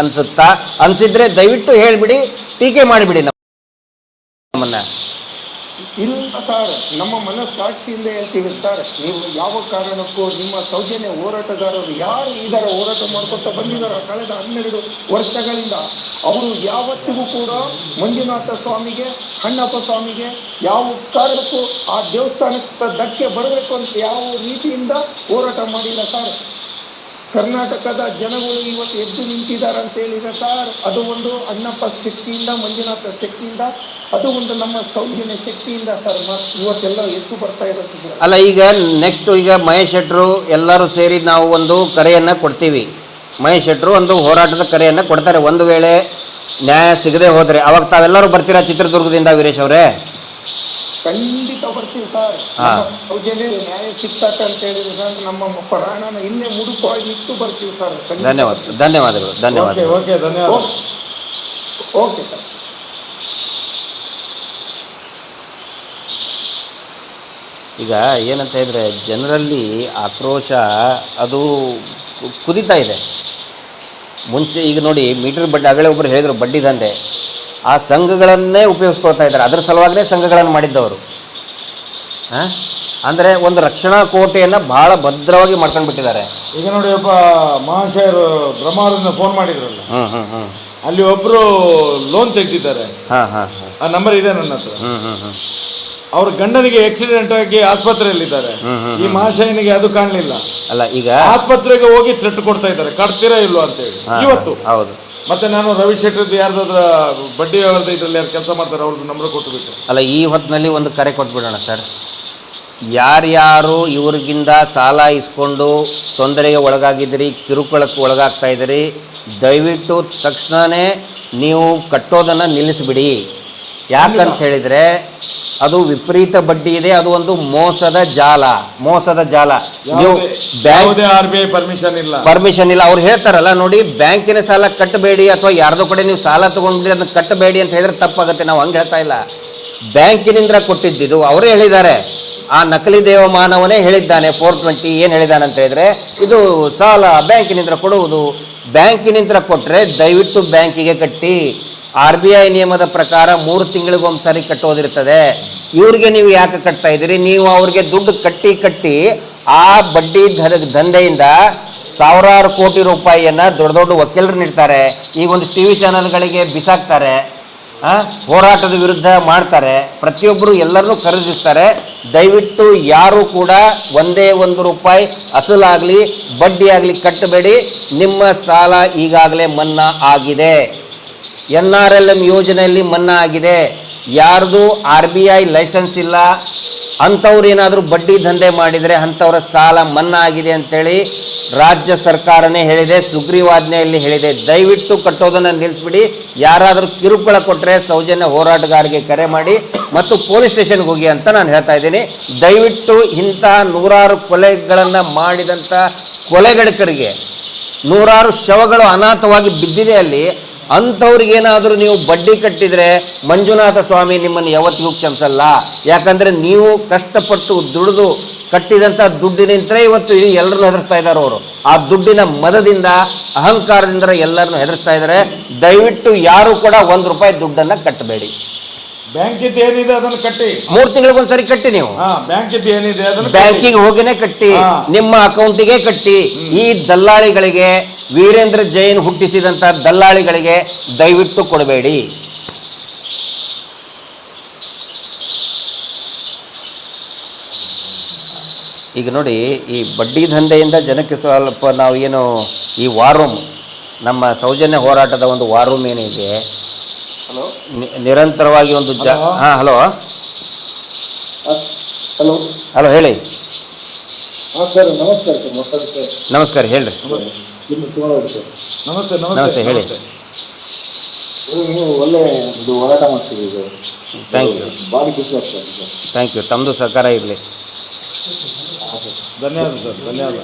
ಅನ್ಸುತ್ತಾ? ಅನ್ಸಿದ್ರೆ ದಯವಿಟ್ಟು ಹೇಳಿಬಿಡಿ, ಟೀಕೆ ಮಾಡಿಬಿಡಿ ನಮ್ಮನ್ನ. ಇಲ್ಲ ಸರ್, ನಮ್ಮ ಮನಸ್ಸಾಕ್ಷಿಯಿಂದ ಹೇಳ್ತೀವಿ ಸರ್ ನೀವು ಯಾವ ಕಾರಣಕ್ಕೂ ನಿಮ್ಮ ಸೌಜನ್ಯ ಹೋರಾಟಗಾರರು ಯಾರು ಇದರ ಹೋರಾಟ ಮಾಡ್ಕೊತಾ ಬಂದಿದ್ದಾರೋ? ಕಳೆದ ಹನ್ನೆರಡು ವರ್ಷಗಳಿಂದ ಅವರು ಯಾವತ್ತಿಗೂ ಕೂಡ ಮಂಜುನಾಥ ಸ್ವಾಮಿಗೆ ಅಣ್ಣಪ್ಪ ಸ್ವಾಮಿಗೆ ಯಾವ ಕಾರಣಕ್ಕೂ ಆ ದೇವಸ್ಥಾನಕ್ಕೆ ಧಕ್ಕೆ ಬರಬೇಕು ಅಂತ ಯಾವ ರೀತಿಯಿಂದ ಹೋರಾಟ ಮಾಡಿಲ್ಲ ಸರ್. ಕರ್ನಾಟಕದ ಜನಗಳು ಇವತ್ತು ಎದ್ದು ನಿಂತಿದ್ದಾರೆ ಅಂತ ಹೇಳಿದ್ರೆ ಸರ್, ಅದು ಒಂದು ಅಣ್ಣಪ್ಪ ಶಕ್ತಿಯಿಂದ, ಮಂಜುನಾಥ ಶಕ್ತಿಯಿಂದ, ಅದು ಒಂದು ನಮ್ಮ ಸೌಜನ್ಯ ಶಕ್ತಿಯಿಂದ ಸರ್ ಇವತ್ತೆಲ್ಲ ಎದ್ದು ಬರ್ತಾ ಇರೋದು ಅಲ್ಲ, ಈಗ ನೆಕ್ಸ್ಟ್ ಈಗ ಮಹೇಶ್ ಶೆಟ್ರು ಎಲ್ಲರೂ ಸೇರಿ ನಾವು ಒಂದು ಕರೆಯನ್ನು ಕೊಡ್ತೀವಿ. ಮಹೇಶ್ ಶೆಟ್ರು ಒಂದು ಹೋರಾಟದ ಕರೆಯನ್ನು ಕೊಡ್ತಾರೆ. ಒಂದು ವೇಳೆ ನ್ಯಾಯ ಸಿಗದೆ ಹೋದರೆ, ಅವಾಗ ತಾವೆಲ್ಲರೂ ಬರ್ತೀರಾ ಚಿತ್ರದುರ್ಗದಿಂದ ವೀರೇಶ್ ಅವರೇ? ಖಂಡಿತ ಬರ್ತೀವಿ ಸರ್. ಸೌಜನ್ಯ ನ್ಯಾಯ ಸಿಗ್ತಕ್ಕ ಅಂತ ಹೇಳಿದ್ರೆ ಸರ್ ನಮ್ಮ ಪ್ರಾಣನ ಇನ್ನೇ ಮುಡುಪಾಗಿ ಇಟ್ಟು ಬರ್ತೀವಿ ಸರ್. ಧನ್ಯವಾದ ಧನ್ಯವಾದಗಳು ಧನ್ಯವಾದ ಓಕೆ ಧನ್ಯವಾದ. ಓಕೆ. ಸರ್. ಈಗ ಏನಂತ ಹೇಳಿದ್ರೆ ಜನರಲ್ಲಿ ಆಕ್ರೋಶ ಅದು ಕುದಿತಾ ಕುದೀತಾ ಇದೆ. ಮುಂಚೆ ಈಗ ನೋಡಿ ಮೀಟರ್ ಬಡ್ಡಿ ಆಗಲೇ ಒಬ್ಬರು ಹೇಳಿದರು ಬಡ್ಡಿ ದಂಧೆ. ಆ ಸಂಘಗಳನ್ನೇ ಉಪಯೋಗಿಸ್ಕೊಳ್ತಾ ಇದ್ದಾರೆ. ಅದರ ಸಲುವಾಗಲೇ ಸಂಘಗಳನ್ನು ಮಾಡಿದ್ದವರು. ಹಾಂ ಅಂದರೆ ಒಂದು ರಕ್ಷಣಾ ಕೋಟೆಯನ್ನು ಭಾಳ ಭದ್ರವಾಗಿ ಮಾಡ್ಕೊಂಡು ಬಿಟ್ಟಿದ್ದಾರೆ. ಈಗ ನೋಡಿ ಒಬ್ಬ ಮಹಾಶಯರು ಬ್ರಹ್ಮಾವರಿಂದ ಫೋನ್ ಮಾಡಿದ್ರಲ್ಲ. ಹ್ಞೂ ಹ್ಞೂ ಹ್ಞೂ ಅಲ್ಲಿ ಒಬ್ರು ಲೋನ್ ತೆಗೆದಿದ್ದಾರೆ. ಹಾಂ ಹಾಂ ಹಾಂ. ಆ ನಂಬರ್ ಇದೆ ನನ್ನ ಹತ್ರ. ಹ್ಞೂ ಹ್ಞೂ ಹ್ಞೂ ಅವ್ರ ಗಂಡನಿಗೆ ಆಕ್ಸಿಡೆಂಟ್ ಆಗಿ ಆಸ್ಪತ್ರೆಯಲ್ಲಿದ್ದಾರೆ. ಈ ಮಹಾಶಯನಿಗೆ ಅದು ಕಾಣಲಿಲ್ಲ. ಅಲ್ಲ ಈಗ ಆಸ್ಪತ್ರೆಗೆ ಹೋಗಿ ಥ್ರೆಟ್ ಕೊಡ್ತಾ ಇದ್ದಾರೆ. ಕಟ್ತೀರಾ ಇಲ್ವಾ ಅಂತ ಹೇಳಿ ಇವತ್ತು. ಹೌದು. ಮತ್ತೆ ನಾನು ರವಿ ಶೆಟ್ಟರ್ದು ಯಾರ್ದಾದ್ರ ಬಡ್ಡಿ ವ್ಯವಹಾರದ ಇದ್ರಲ್ಲಿ ಯಾರು ಕೆಲಸ ಮಾಡ್ತಾರೆ ಅವ್ರದ್ದು ನಂಬರ್ ಕೊಟ್ಟುಬಿಟ್ಟು ಅಲ್ಲ ಈ ಹೊತ್ತಿನಲ್ಲಿ ಒಂದು ಕರೆ ಕೊಟ್ಬಿಡೋಣ ಸರ್. ಯಾರ್ಯಾರು ಇವ್ರಿಗಿಂದ ಸಾಲ ಇಸ್ಕೊಂಡು ತೊಂದರೆಗೆ ಒಳಗಾಗಿದ್ದೀರಿ ಕಿರುಕುಳಕ್ಕೆ ಒಳಗಾಗ್ತಾ ಇದ್ದೀರಿ ದಯವಿಟ್ಟು ತಕ್ಷಣವೇ ನೀವು ಕಟ್ಟೋದನ್ನು ನಿಲ್ಲಿಸಿಬಿಡಿ. ಯಾಕಂತ ಹೇಳಿದರೆ ಅದು ವಿಪರೀತ ಬಡ್ಡಿ ಇದೆ ಅದು ಒಂದು ಮೋಸದ ಜಾಲ ಮೋಸದ ಜಾಲ. ನೀವು bank R B I permission ಇಲ್ಲ. ಪರ್ಮಿಷನ್ ಇಲ್ಲ. ಅವ್ರು ಹೇಳ್ತಾರಲ್ಲ ನೋಡಿ ಬ್ಯಾಂಕಿನ ಸಾಲ ಕಟ್ಟಬೇಡಿ ಅಥವಾ ಯಾರ್ದೋ ಕಡೆ ನೀವು ಸಾಲ ತಗೊಂಡ್ಬಿಡಿ ಅದನ್ನ ಕಟ್ಟಬೇಡಿ ಅಂತ ಹೇಳಿದ್ರೆ ತಪ್ಪಾಗುತ್ತೆ. ನಾವು ಹಂಗೆ ಹೇಳ್ತಾ ಇಲ್ಲ. ಬ್ಯಾಂಕಿನಿಂದ ಕೊಟ್ಟಿದ್ದಿದ್ದು ಅವರೇ ಹೇಳಿದ್ದಾರೆ. ಆ ನಕಲಿ ದೇವಮಾನವನೇ ಹೇಳಿದ್ದಾನೆ ಫೋರ್ ಟ್ವೆಂಟಿ ಏನು ಹೇಳಿದ್ದಾನೆ ಅಂತ ಹೇಳಿದ್ರೆ ಇದು ಸಾಲ ಬ್ಯಾಂಕಿನಿಂದ ಕೊಡುವುದು. ಬ್ಯಾಂಕಿನಿಂದ ಕೊಟ್ಟರೆ ದಯವಿಟ್ಟು ಬ್ಯಾಂಕಿಗೆ ಕಟ್ಟಿ. ಆರ್ ಬಿ ಐ ನಿಯಮದ ಪ್ರಕಾರ ಮೂರು ತಿಂಗಳಿಗೊಮ್ಮೆ ಕಟ್ಟೋದಿರ್ತದೆ. ಇವ್ರಿಗೆ ನೀವು ಯಾಕೆ ಕಟ್ತಾ ಇದ್ದೀರಿ? ನೀವು ಅವ್ರಿಗೆ ದುಡ್ಡು ಕಟ್ಟಿ ಕಟ್ಟಿ ಆ ಬಡ್ಡಿ ದರ ದಂಧೆಯಿಂದ ಸಾವಿರಾರು ಕೋಟಿ ರೂಪಾಯಿಯನ್ನು ದೊಡ್ಡ ದೊಡ್ಡ ವಕೀಲರು ನೀಡ್ತಾರೆ. ಈಗ ಒಂದು ಟಿ ವಿ ಚಾನಲ್ಗಳಿಗೆ ಬಿಸಾಕ್ತಾರೆ. ಹೋರಾಟದ ವಿರುದ್ಧ ಮಾಡ್ತಾರೆ. ಪ್ರತಿಯೊಬ್ಬರು ಎಲ್ಲರನ್ನೂ ಖರೀದಿಸ್ತಾರೆ. ದಯವಿಟ್ಟು ಯಾರು ಕೂಡ ಒಂದೇ ಒಂದು ರೂಪಾಯಿ ಅಸಲಾಗಲಿ, ಬಡ್ಡಿ ಆಗಲಿ ಕಟ್ಟಬೇಡಿ. ನಿಮ್ಮ ಸಾಲ ಈಗಾಗಲೇ ಮನ್ನಾ ಆಗಿದೆ. ಎನ್ ಆರ್ ಎಲ್ ಎಂ ಯೋಜನೆಯಲ್ಲಿ ಮನ್ನಾ ಆಗಿದೆ. ಯಾರ್ದು ಆರ್ ಬಿ ಐ ಲೈಸೆನ್ಸ್ ಇಲ್ಲ, ಅಂಥವ್ರು ಏನಾದರೂ ಬಡ್ಡಿ ದಂಧೆ ಮಾಡಿದರೆ ಅಂಥವ್ರ ಸಾಲ ಮನ್ನಾ ಆಗಿದೆ ಅಂತೇಳಿ ರಾಜ್ಯ ಸರ್ಕಾರನೇ ಹೇಳಿದೆ, ಸುಗ್ರೀವಾಜ್ಞೆಯಲ್ಲಿ ಹೇಳಿದೆ. ದಯವಿಟ್ಟು ಕಟ್ಟೋದನ್ನು ನಿಲ್ಲಿಸ್ಬಿಡಿ. ಯಾರಾದರೂ ಕಿರುಕುಳ ಕೊಟ್ಟರೆ ಸೌಜನ್ಯ ಹೋರಾಟಗಾರರಿಗೆ ಕರೆ ಮಾಡಿ ಮತ್ತು ಪೊಲೀಸ್ ಸ್ಟೇಷನ್ಗೆ ಹೋಗಿ ಅಂತ ನಾನು ಹೇಳ್ತಾ ಇದ್ದೀನಿ. ದಯವಿಟ್ಟು ಇಂತಹ ನೂರಾರು ಕೊಲೆಗಳನ್ನು ಮಾಡಿದಂಥ ಕೊಲೆಗಡಕರಿಗೆ ನೂರಾರು ಶವಗಳು ಅನಾಥವಾಗಿ ಬಿದ್ದಿದೆ ಅಲ್ಲಿ. ಅಂಥವ್ರಿಗೇನಾದರೂ ನೀವು ಬಡ್ಡಿ ಕಟ್ಟಿದರೆ ಮಂಜುನಾಥ ಸ್ವಾಮಿ ನಿಮ್ಮನ್ನು ಯಾವತ್ತಿಗೂ ಕ್ಷಮಿಸಲ್ಲ. ಯಾಕಂದರೆ ನೀವು ಕಷ್ಟಪಟ್ಟು ದುಡಿದು ಕಟ್ಟಿದಂಥ ದುಡ್ಡಿನಿಂದ ಇವತ್ತು ಇಡೀ ಎಲ್ಲರನ್ನು ಹೆದರ್ಸ್ತಾ ಇದ್ದಾರೆ ಅವರು. ಆ ದುಡ್ಡಿನ ಮದದಿಂದ ಅಹಂಕಾರದಿಂದ ಎಲ್ಲರನ್ನು ಹೆದರ್ಸ್ತಾ ಇದ್ದಾರೆ. ದಯವಿಟ್ಟು ಯಾರು ಕೂಡ ಒಂದು ರೂಪಾಯಿ ದುಡ್ಡನ್ನು ಕಟ್ಟಬೇಡಿ. ಬ್ಯಾಂಕ್ ಇದ್ದು ಏನಿದೆ ಅದನ್ನು ಕಟ್ಟಿ. ಮೂರು ತಿಂಗಳಿಗೊಂದ್ಸರಿ ಕಟ್ಟಿ ನೀವು. ಏನಿದೆ ಅದನ್ನು. ಬ್ಯಾಂಕಿಗೆ ಹೋಗಿನೇ ಕಟ್ಟಿ. ನಿಮ್ಮ ಅಕೌಂಟಿಗೆ ಕಟ್ಟಿ. ಈ ದಲ್ಲಾಳಿಗಳಿಗೆ ವೀರೇಂದ್ರ ಜೈನ್ ಹುಟ್ಟಿಸಿದಂಥ ದಲ್ಲಾಳಿಗಳಿಗೆ ದಯವಿಟ್ಟು ಕೊಡಬೇಡಿ. ಈಗ ನೋಡಿ ಈ ಬಡ್ಡಿ ದಂಧೆಯಿಂದ ಜನಕ್ಕೆ ಸ್ವಲ್ಪ ನಾವು ಏನು ಈ ವಾರ್ ರೂಮ್ ನಮ್ಮ ಸೌಜನ್ಯ ಹೋರಾಟದ ಒಂದು ವಾರ್ ರೂಮ್ ಏನಿದೆ ನಿರಂತರವಾಗಿ ಒಂದು ಜ? ಹಾಂ ಹಲೋ? ಹಲೋ? ಹಲೋ ಹೇಳಿ. ನಮಸ್ಕಾರ ನಮಸ್ಕಾರ ಹೇಳ್ರಿ. ನಮಸ್ತೆ ನಮಸ್ತೆ, ಹೇಳಿ. ನೀವು ಒಳ್ಳೆ ಇದು ಹೋರಾಟ ಮಾಡ್ತೀವಿ ಸರ್. ಥ್ಯಾಂಕ್ ಯು ಭಾರಿ ಖುಷಿ ಆಗ್ತದೆ ಸರ್ ಥ್ಯಾಂಕ್ ಯು ತಮ್ಮದು ಸಹಕಾರ ಇರಲಿ. ಧನ್ಯವಾದ ಸರ್ ಧನ್ಯವಾದ.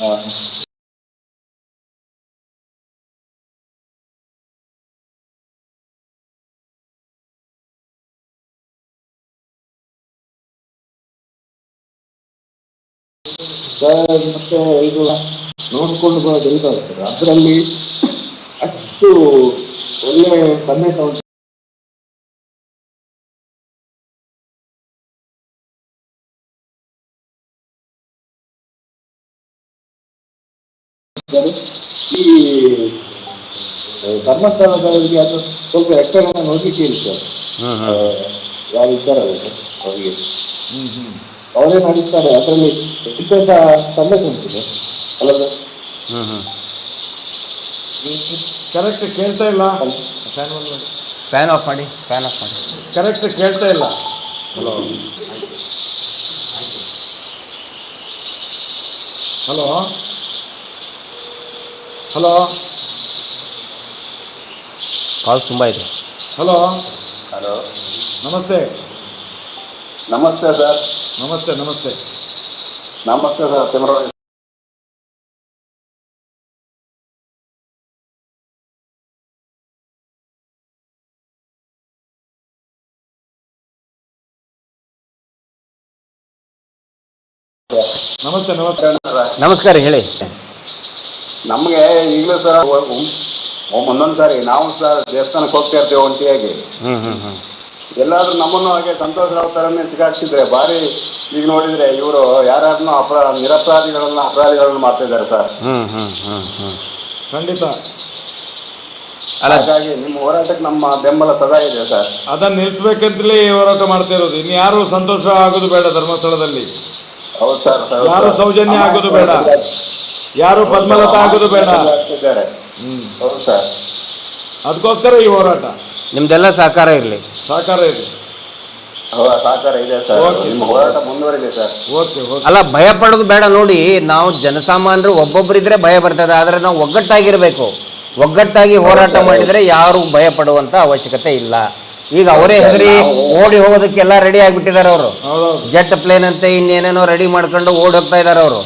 ಹಾಂ. ಸರ್ ಮತ್ತೆ ಇದು ನೋಡ್ಕೊಂಡು ಬರೋದು ಇರ್ತದೆ ಅದರಲ್ಲಿ ಅಷ್ಟು ಒಳ್ಳೆ ಸಂದೇಶ ಉಂಟು ಈ ಧರ್ಮಸ್ಥಳದವರಿಗೆ ಅದು ಸ್ವಲ್ಪ ಯಕ್ಷಗಾನ ನೋಡ್ಲಿಕ್ಕೆ ಆ, ಯಾರು ಇದ್ದಾರಲ್ಲ ಅವರಿಗೆ. ಅವರೇ ನಡೆಸ್ತಾರೆ ಅದರಲ್ಲಿ ವಿಶೇಷ ಸಂದೇಶ ಉಂಟು ಅಲ್ಲ ಸರ್. ಹ್ಮ್ ಹ್ಮ್. ಕರೆಕ್ಟ್ ಕೇಳ್ತಾ ಇಲ್ಲ. ಫ್ಯಾನ್ ಮಾಡಿ. ಫ್ಯಾನ್ ಆಫ್ ಮಾಡಿ. ಫ್ಯಾನ್ ಆಫ್ ಮಾಡಿ. ಕರೆಕ್ಟ್ ಕೇಳ್ತಾ ಇಲ್ಲ. ಹಲೋ. ಹಲೋ. ಹಲೋ. ಕಾಲ್ಸ್ ತುಂಬ ಇದೆ. ಹಲೋ. ಹಲೋ. ನಮಸ್ತೆ. ನಮಸ್ತೆ ಸರ್. ನಮಸ್ತೆ ನಮಸ್ತೆ. ನಮಸ್ತೆ ಸರ್. ತಿಮ್ಮರಾವ್ ನಮಸ್ತೆ ನಮಸ್ತೆ ನಮಸ್ಕಾರ ಹೇಳಿ. ನಮಗೆ ಈಗಲೂ ಸರ್ ಒಂದೊಂದು ಸಾರಿ ನಾವು ಸರ್ ದೇವಸ್ಥಾನಕ್ಕೆ ಹೋಗ್ತಾ ಇರ್ತೇವೆ ಒಂಟಿಯಾಗಿ ಹ್ಮ್ ಹ್ಮ್ ಹ್ಮ್. ಎಲ್ಲಾದ್ರೂ ನಮ್ಮನ್ನು ಹಾಗೆ ಸಂತೋಷ ರಾವ್ ಥರನೇ ಸಿಗಾಕ್ಸಿದ್ರೆ ಭಾರಿ ಈಗ ನೋಡಿದ್ರೆ ಇವರು ಯಾರ್ಯಾರನ್ನೂ ಅಪರಾ ನಿರಪರಾಧಿಗಳನ್ನ ಅಪರಾಧಿಗಳನ್ನ ಮಾಡ್ತಾ ಇದ್ದಾರೆ ಸರ್. ಹ್ಮ್ ಹ್ಮ್ ಹ್ಮ್ ಹ್ಮ್. ಖಂಡಿತ. ಹಾಗಾಗಿ ನಿಮ್ಮ ಹೋರಾಟಕ್ಕೆ ನಮ್ಮ ಬೆಂಬಲ ಸದಾ ಇದೆ ಸರ್. ಅದನ್ನ ನಿಲ್ಸ್ಬೇಕಂತಲೇ ಹೋರಾಟ ಮಾಡ್ತಾ ಇರೋದು. ಇನ್ನು ಯಾರು ಸಂತೋಷ ಆಗೋದು ಬೇಡ ಧರ್ಮಸ್ಥಳದಲ್ಲಿ. ಹೌದು ಸರ್ ಯಾರು ಸೌಜನ್ಯ ಆಗೋದು ಬೇಡ. ಯಾರು ಪದ್ಮಲತಾ ಆಗೋದು ಬೇಡ. ಹೌದು ಸರ್. ಅದಕ್ಕೋಸ್ಕರ ಈ ಹೋರಾಟ. ನಿಮ್ದೆಲ್ಲ ಸಹಕಾರ ಇರಲಿ. ಸಹಕಾರ ಇರಲಿ ಸಹಕಾರ ಇದೆ ಸರ್. ಓಕೆ. ನಿಮ್ಮ ಹೋರಾಟ ಮುಂದುವರಿದೆ ಸರ್. Okay okay. ಅಲ್ಲ ಭಯ ಪಡೋದು ಬೇಡ ನೋಡಿ. ನಾವು ಜನಸಾಮಾನ್ಯರು ಒಬ್ಬೊಬ್ಬರಿದ್ರೆ ಭಯ ಬರ್ತದೆ. ಆದರೆ ನಾವು ಒಗ್ಗಟ್ಟಾಗಿರ್ಬೇಕು. ಒಗ್ಗಟ್ಟಾಗಿ ಹೋರಾಟ ಮಾಡಿದ್ರೆ ಯಾರು ಭಯ ಪಡುವಂತ ಅವಶ್ಯಕತೆ ಇಲ್ಲ. ಈಗ ಅವರೇ ಹೆದರಿ ಓಡಿ ಹೋಗೋದಕ್ಕೆಲ್ಲ ರೆಡಿ ಆಗಿಬಿಟ್ಟಿದ್ದಾರೆ ಅವರು. ಜೆಟ್ ಪ್ಲೇನ್ ಅಂತ ಇನ್ನೇನೇನೋ ರೆಡಿ ಮಾಡ್ಕೊಂಡು ಓಡಿ ಹೋಗ್ತಾ ಇದ್ದಾರೆ ಅವರು.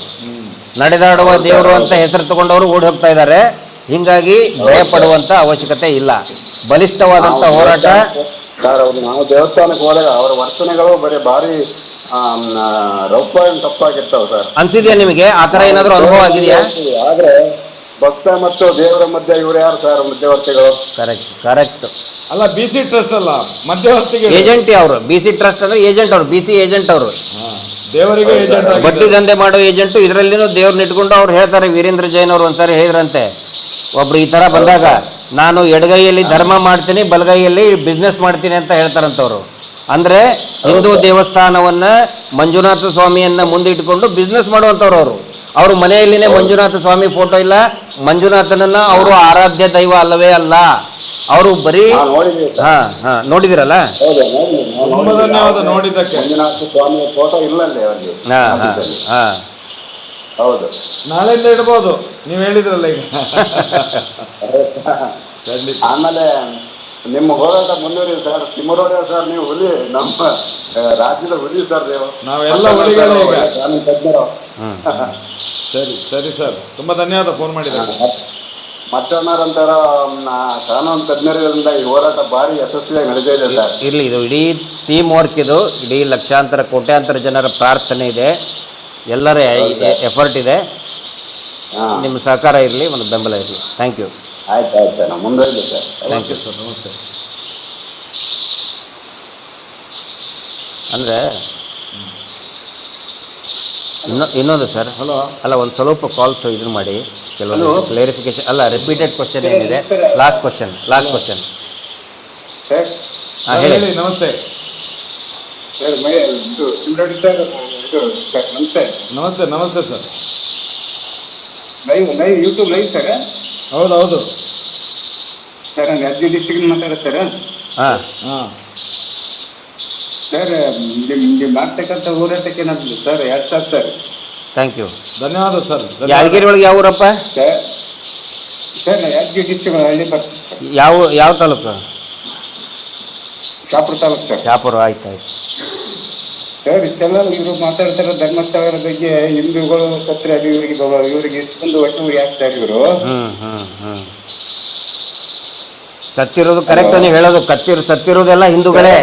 ನಡೆದಾಡುವ ದೇವರು ಅಂತ ಹೆಸರು ತಗೊಂಡವರು ಓಡಿ ಹೋಗ್ತಾ ಇದ್ದಾರೆ. ಹಿಂಗಾಗಿ ಭಯ ಪಡುವಂತ ಅವಶ್ಯಕತೆ ಇಲ್ಲ. ಬಲಿಷ್ಠವಾದಂತ ಹೋರಾಟ ಸರ್ ನಾವು ದೇವಸ್ಥಾನಕ್ಕೆ ಹೋದಾಗ ಅವರ ವರ್ತನೆಗಳು ಬರೀ ಭಾರಿ ರಪ್ಪ ತಪ್ಪಾಗಿರ್ತಾವೆ ಸರ್. ಅನ್ಸಿದ್ಯಾ ನಿಮಗೆ? ಆ ಏನಾದ್ರೂ ಏನಾದರೂ ಅನುಭವ ಆಗಿದೆಯಾ? ಆದ್ರೆ ಭಕ್ತ ಮತ್ತು ದೇವರ ಮಧ್ಯ ಇವರು ಯಾರು ಸರ್ ಮಧ್ಯವರ್ತಿಗಳು? ಕರೆಕ್ಟ್ ಕರೆಕ್ಟ್ ಅಲ್ಲ ಬಿ ಸಿ ಟ್ರಸ್ಟ್ ಅಲ್ಲ ಮಧ್ಯವರ್ತಿಗೆ. ಏಜೆಂಟ್ ಅವರು ಬಿ ಸಿ ಟ್ರಸ್ಟ್ ಅಂದ್ರೆ ಏಜೆಂಟ್ ಅವರು ಬಿ ಸಿ ಏಜೆಂಟ್ ಅವರು. ಹಾ, ದೇವರಿಗೆ ಏಜೆಂಟ್ ಬಡ್ಡಿ ದಂಧೆ ಮಾಡೋ ಏಜೆಂಟು ಇದರಲ್ಲಿನೂ ದೇವ್ರನ್ನ ಇಟ್ಕೊಂಡು ಅವ್ರು ಹೇಳ್ತಾರೆ ವೀರೇಂದ್ರ ಜೈನ್ ಅವರು ಒಂದ್ಸಾರಿ ಹೇಳಿದ್ರಂತೆ. ಒಬ್ರು ಈ ತರ ಬಂದಾಗ ನಾನು ಎಡಗೈಯಲ್ಲಿ ಧರ್ಮ ಮಾಡ್ತೀನಿ ಬಲಗೈಯಲ್ಲಿ ಬಿಸ್ನೆಸ್ ಮಾಡ್ತೀನಿ ಅಂತ ಹೇಳ್ತಾರಂತವ್ರು. ಅಂದ್ರೆ ಹಿಂದೂ ದೇವಸ್ಥಾನವನ್ನ ಮಂಜುನಾಥ ಸ್ವಾಮಿಯನ್ನ ಮುಂದಿಟ್ಕೊಂಡು ಬಿಸ್ನೆಸ್ ಮಾಡುವಂತವ್ರು ಅವರು. ಅವ್ರ ಮನೆಯಲ್ಲಿನೇ ಮಂಜುನಾಥ ಸ್ವಾಮಿ ಫೋಟೋ ಇಲ್ಲ. ಮಂಜುನಾಥನನ್ನ ಅವರು ಆರಾಧ್ಯ ದೈವ ಅಲ್ಲವೇ ಅಲ್ಲ. ಅವರು ಬರೀ ಹಾ ಹಾ ಹಾ ನೋಡಿದಿರಲ್ಲ? ಹಾ ಹಾ ಹಾ. ಹೌದು. ನಾಳೆಯಿಂದ ಇಡ್ಬೋದು. ನೀವು ಹೇಳಿದ್ರಲ್ಲ ಈಗ. ಆಮೇಲೆ ನಿಮ್ಮ ಹೋರಾಟ ಮುಂದುವರಿ ಸರ್ ತಿಮ್ಮರೋಡ ಸರ್ ನೀವು ಹುಲಿ ನಮ್ಮ ರಾಜ್ಯದ ಹುಲಿ ಸರ್ ನೀವು. ನಾವೆಲ್ಲ ಹುಲಿಗಳು ಈಗ. ತಜ್ಞರು ಸರಿ ಸರಿ ಸರ್. ತುಂಬ ಧನ್ಯವಾದ ಫೋನ್ ಮಾಡಿದ್ದಕ್ಕೆ. ಮತ್ತೊಂದರಂತರ ಕಾನೂನು ತಜ್ಞರಿಂದ ಈ ಹೋರಾಟ ಭಾರಿ ಯಶಸ್ವಿಯಾಗಿ ನಡೆದಿದೆ ಸರ್. ಇರಲಿ ಇದು ಇಡೀ ಟೀಮ್ ವರ್ಕ್ ಇದು ಇಡೀ ಲಕ್ಷಾಂತರ ಕೋಟ್ಯಾಂತರ ಜನರ ಪ್ರಾರ್ಥನೆ ಇದೆ. ಎಲ್ಲರ ಎಫರ್ಟ್ ಇದೆ. ನಿಮ್ಮ ಸಹಕಾರ ಇರಲಿ ಒಂದು ಬೆಂಬಲ ಇರಲಿ. ಥ್ಯಾಂಕ್ ಯು ಆಯ್ತು ಆಯ್ತು ಸರ್. ನಾವು ಮುಂದುವರಿದೆ ಸರ್. ಥ್ಯಾಂಕ್ ಯು ಸರ್ ನಮಸ್ತೆ. ಅಂದರೆ ಇನ್ನೊ ಇನ್ನೊಂದು ಸರ್ ಹಲೋ ಅಲ್ಲ ಒಂದು ಸ್ವಲ್ಪ ಕಾಲ್ಸ್ ಇದನ್ನು ಮಾಡಿ. ಕೆಲವೊಂದು ಕ್ಲಾರಿಫಿಕೇಶನ್ ಅಲ್ಲ ರಿಪೀಟೆಡ್ ಕ್ವಶನ್ ಏನಿದೆ? Last question last question sir ಹಾಂ ಹೇಳಿ. ನಮಸ್ತೆ. ನಮಸ್ತೆ. ನಮಸ್ತೆ sir live live YouTube live sir ಹೌದು ಹೌದು. ಸರ್ ನಾನು ಯಾದಗಿರಿ ಡಿಸ್ಟ್ರಿಕ್ಟ್ ಮಾತಾಡೋದು ಸರ್ ಹಾಂ. ಹಾಂ. ಸರ್ ನಿಮ್ಮ ನಿಮ್ಮ ಮಾಡ್ತಕ್ಕಂಥ ಹೋರಾಟಕ್ಕೆ ನಮ್ದು ಸರ್ ಎರಡು ಸಾವಿರ ಸರ್ ಥ್ಯಾಂಕ್ ಯು ಧನ್ಯವಾದ. ಸರ್. ಯಾದಗಿರಿ ಒಳಗೆ ಯಾವ ಊರಪ್ಪ ಸರ್ ಸರ್ ನಾ ಯಾದಗಿರಿ ಡಿಸ್ಟ್ರಿಕ್ಟ್ ಹಳ್ಳಿ ಸರ್ ಯಾವ ಯಾವ ತಾಲೂಕು? ಶಾಪುರ ತಾಲೂಕು ಸರ್. ಶಾಪುರ ಆಯ್ತು ಆಯ್ತು. ಸರ್ ಇಷ್ಟೆಲ್ಲ ಇವರು ಮಾತಾಡ್ತಾರೆ ಧರ್ಮಸ್ಥಳದ ಬಗ್ಗೆ ಹಿಂದೂಗಳು ಸತ್ರೆ ಅದು ಇವರಿಗೆ ಇವರಿಗೆ ಇಷ್ಟೊಂದು ಒಟ್ಟು ಹಾಕ್ತಾರೆ ಇವರು? ಹ್ಞೂ ಹ್ಞೂ ಹ್ಞೂ ಸತ್ತಿರೋದು ಕರೆಕ್ಟ್ ನೀವು ಹೇಳೋದು ಕತ್ತಿರು ಸತ್ತಿರೋದೆಲ್ಲ ಹಿಂದೂಗಳೇ.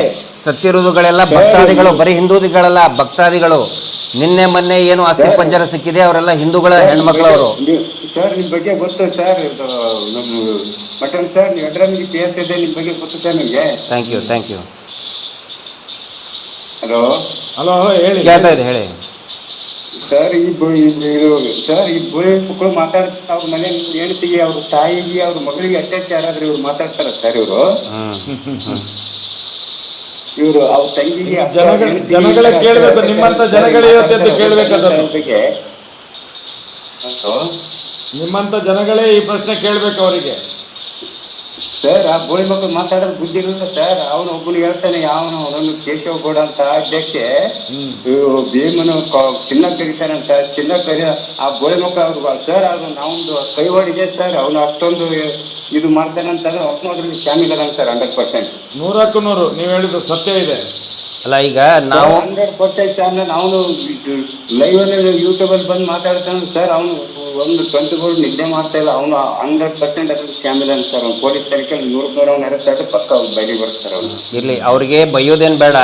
ಸತ್ತಿರೋದುಗಳೆಲ್ಲ ಭಕ್ತಾದಿಗಳು ಬರೀ ಹಿಂದೂದಿಗಳಲ್ಲ ಭಕ್ತಾದಿಗಳು. ನಿನ್ನೆ ಮೊನ್ನೆ ಏನು ಅಸ್ಥಿ ಪಂಜರ ಸಿಕ್ಕಿದೆ ಅವರೆಲ್ಲ ಹಿಂದೂಗಳ ಹೆಣ್ಮಕ್ಳು ಅವರು. ಸರ್ ನಿಮ್ ಬಗ್ಗೆ ಗೊತ್ತು ಸರ್ ಇದು ನಮ್ಮ ಮಟನ್ ಸರ್ ನೀವು ಅಡ್ರಲ್ಲಿ ಪಿ ಎಸ್ ಇದೆ ನಿಮ್ ಬಗ್ಗೆ ಗೊತ್ತು ಸರ್ ನಿಮ್ಗೆ? Thank you thank you hello? Hello ಹೇಳಿ. ಕೇಳ್ತಾ ಇದೆ ಹೇಳಿ. ಸರ್ ಈ ಇದು ಸರ್ ಈ ಬೋಳಿ ಮಕ್ಕಳು ಮಾತಾಡ್ತಾರೆ ಅವ್ರ ಮನೆ ಹೆಂಡತಿಗೆ ಅವ್ರ ತಾಯಿಗೆ ಅವ್ರ ಮಗಳಿಗೆ ಅತ್ಯಾಚಾರ ಆದ್ರೆ ಇವ್ರು ಮಾತಾಡ್ತಾರ ಸರ್ ಇವರು? ಹ್ಮ್. ಇವರು ಅವ್ರ ತಂಗಿಗೆ ಜನಗಳ- ಕೇಳಬೇಕು ಜನಗಳೇ ಕೇಳ್ಬೇಕು, ನಿಮ್ಮಂತ ಜನಗಳೇ ಇವತ್ತು ಎದ್ದು ಮಾತಾಡ್ತಾರೆ ಕೇಳ್ಬೇಕು ಅದನ್ನು. ಅವ್ರ ಬಗ್ಗೆ. ಹಲೋ? ನಿಮ್ಮಂತ ಜನಗಳೇ ಈ ಪ್ರಶ್ನೆ ಕೇಳ್ಬೇಕು ಅವರಿಗೆ ಸರ್ ಆ ಬೋಳಿ ಮಕ್ಕಳು ಮಾತಾಡೋದು ಬುದ್ಧಿ ಇರಲಿಲ್ಲ ಸರ್ ಅವನು ಒಬ್ಬನು ಹೇಳ್ತಾನೆ ಯಾವನು ಅವನು ಕೇಶವ ಗೌಡ ಅಂತ ಅಧ್ಯಕ್ಷೆ ಭೀಮನು ಚಿನ್ನ ಅಂತ ಚಿನ್ನ ಕರಿ ಆ ಬೋಳಿ ಮಕ್ಕಳು ಅವ್ರು ಸರ್ ಅದು ನಾವೊಂದು ಕೈವಾಡಿದೆ ಹೊಡಿದೆ ಸರ್ ಅವನು ಅಷ್ಟೊಂದು ಇದು ಮಾಡ್ತಾನಂತ ಅವನು ಅದ್ರಲ್ಲಿ ಶಾಮಿಲ್ ಸರ್ ಹಂಡ್ರೆಡ್ ಪರ್ಸೆಂಟ್ ನೂರಕ್ಕೂ ನೂರು. ನೀವು ಹೇಳಿದ್ದು ಸತ್ಯ ಇದೆ. ಅಲ್ಲ ಈಗ ನಾವು ಹಂಡ್ರೆಡ್ ಪರ್ಸೆಂಟ್ ಅಂದ್ರೆ ಅವನು ಲೈವ್ ಅಲ್ಲಿ ಯೂಟ್ಯೂಬ್ ಅಲ್ಲಿ ಬಂದು ಮಾತಾಡ್ತಾನೆ ಸರ್ ಅವನು ಒಂದು ಗಂಟೆಗಳು ನಿದ್ದೆ ಮಾಡ್ತಾ ಇಲ್ಲ. ಅವನು ಹಂಡ್ರೆಡ್ ಪರ್ಸೆಂಟ್ ಅದ್ರಲ್ಲಿ ಕ್ಯಾಮಿಲ್ ಅಂತ ಸರ್ ಅವ್ನು ಪೊಲೀಸ್ ತನಿಖೆ ನೂರು ನೂರ ಅವ್ನು ಅರೆಸ್ಟ್ ಪಕ್ಕ ಅವ್ನು ಬಯಲಿಗೆ ಬರ್ತಾರೆ ಅವನು. ಇರಲಿ ಅವ್ರಿಗೆ ಬೈಯೋದೇನು ಬೇಡ.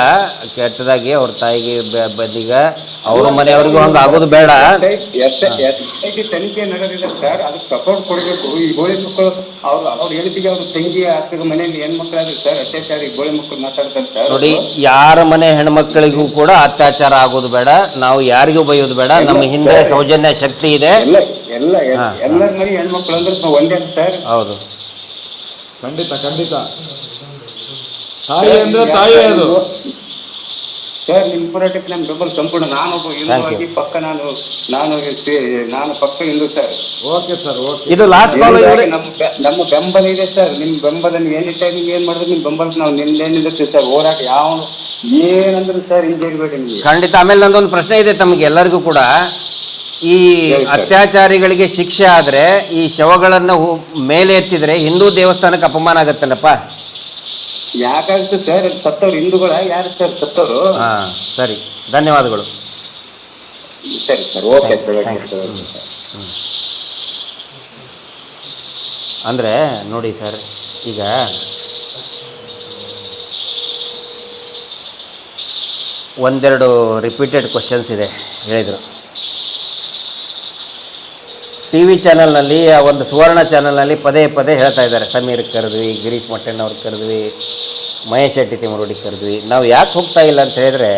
ಕೆಟ್ಟದಾಗಿ ಅವ್ರ ತಾಯಿಗೆ ಬ- ಬಂದೀಗ ಅವ್ರ ಮನೆಯವ್ರಿಗೂ ಹಂಗೆ ಆಗೋದು ಬೇಡ. ಎಸ್ಐಟಿ ತನಿಖೆ ನಡೆದಿದೆ ಸರ್. ಅದಕ್ಕೆ ಸಪೋರ್ಟ್ ಕೊಡಬೇಕು. ಈ ಗೋಳಿ ಮಕ್ಕಳು ಅವ್ರು ಅವ್ರ ಹೆಂಡತಿಗೆ ಅವ್ರ ತಂಗಿ ಅಕ್ಕಗ ಮನೆಯಲ್ಲಿ ಹೆಣ್ಮಕ್ಳಾದ್ರೆ ಸರ್ ಅತ್ಯಾಚಾರ ಈ ಗೋಳಿ ಮಕ್ಕಳು ಮಾತಾಡ್ತಾರೆ ಸರ್. ನೋಡಿ ಯಾರ ಮನೆ ಹೆಣ್ಮಕ್ಳಿಗೂ ಕೂಡ ಅತ್ಯಾಚಾರ ಆಗೋದು ಬೇಡ. ನಾವು ಯಾರಿಗೂ ಬೈಯೋದು ಬೇಡ. ನಮ್ಮ ಹಿಂದೆ ಸೌಜನ್ಯ ಶಕ್ತಿ ಇದೆ. ಎಲ್ಲ ಎಲ್ಲ ಎಲ್ಲರ ಮನೆ ಹೆಣ್ಮಕ್ಳು ಅಂದ್ರೆ ನಾವು ಒಂದೇ ಸರ್. ಹೌದು. ಖಂಡಿತ ಖಂಡಿತ. ತಾಯಿ ಅಂದ್ರೆ ತಾಯಿ ಅದು. ಸರ್ ನಿಮ್ಮ ಹೋರಾಟಕ್ಕೆ ನಮ್ಮ ಬೆಂಬಲ ಸಂಪೂರ್ಣ. ನಾನೊಬ್ಬ ಹಿಂದೂವಾಗಿ ಪಕ್ಕ ನಾನು ನಾನು ನಾನು ಪಕ್ಕ Hindu sir. Okay sir okay. ಇದು ಲಾಸ್ಟ್ ಕಾಲ್ ನಮ್ಮ ನಮ್ಮ ಬೆಂಬಲ ಇದೆ ಸರ್. ನಿಮ್ಮ ಬೆಂಬಲ ನೀವು ಏನಿ ಟೈಮ್ ಏನ್ ಮಾಡಿದ್ರೆ ನಿಮ್ ಬೆಂಬಲ ನಾವು ನಿಂದೇನಿರುತ್ತೆ ಸರ್. ಹೋರಾಟ ಯಾವ ಏನಂದ್ರೆ ಸರ್ ಹಿಂದೆ ಇರಬೇಡಿ ನಿಮ್ಗೆ. ಖಂಡಿತ ಆಮೇಲೆ ನಂದೊಂದು ಪ್ರಶ್ನೆ ಇದೆ ತಮಗೆ ಎಲ್ಲರಿಗೂ ಕೂಡ. ಈ ಅತ್ಯಾಚಾರಿಗಳಿಗೆ ಶಿಕ್ಷೆ ಆದರೆ ಈ ಶವಗಳನ್ನು ಮೇಲೆ ಎತ್ತಿದ್ರೆ ಹಿಂದೂ ದೇವಸ್ಥಾನಕ್ಕೆ ಅಪಮಾನ ಆಗತ್ತೇನಪ್ಪ ಯಾಕಾಗುತ್ತೆ ಸರ್? ಸತ್ತವ್ರು ಹಿಂದೂಗಳ? ಯಾರು ಸರ್ ಸತ್ತವರು? ಹಾ ಸರಿ. ಧನ್ಯವಾದಗಳು. ಸರಿ ಸರ್ ಓಕೆ ಸರ್ ಅಂದರೆ ನೋಡಿ ಸರ್ ಈಗ ಒಂದೆರಡು ರಿಪೀಟೆಡ್ ಕ್ವಶನ್ಸ್ ಇದೆ ಹೇಳಿದರು. ಟಿ ವಿ ಚಾನಲ್ನಲ್ಲಿ, ಆ ಒಂದು ಸುವರ್ಣ ಚಾನಲ್ನಲ್ಲಿ ಪದೇ ಪದೇ ಹೇಳ್ತಾ ಇದ್ದಾರೆ. ಸಮೀರ್ ಕರೆದ್ವಿ, ಗಿರೀಶ್ ಮಟ್ಟಣ್ಣ ಅವ್ರಿಗೆ ಕರೆದ್ವಿ, ಮಹೇಶ್ ಶೆಟ್ಟಿ ತಿಮರೋಡಿಗೆ ಕರೆದ್ವಿ. ನಾವು ಯಾಕೆ ಹೋಗ್ತಾ ಇಲ್ಲ ಅಂತ ಹೇಳಿದ್ರೆ,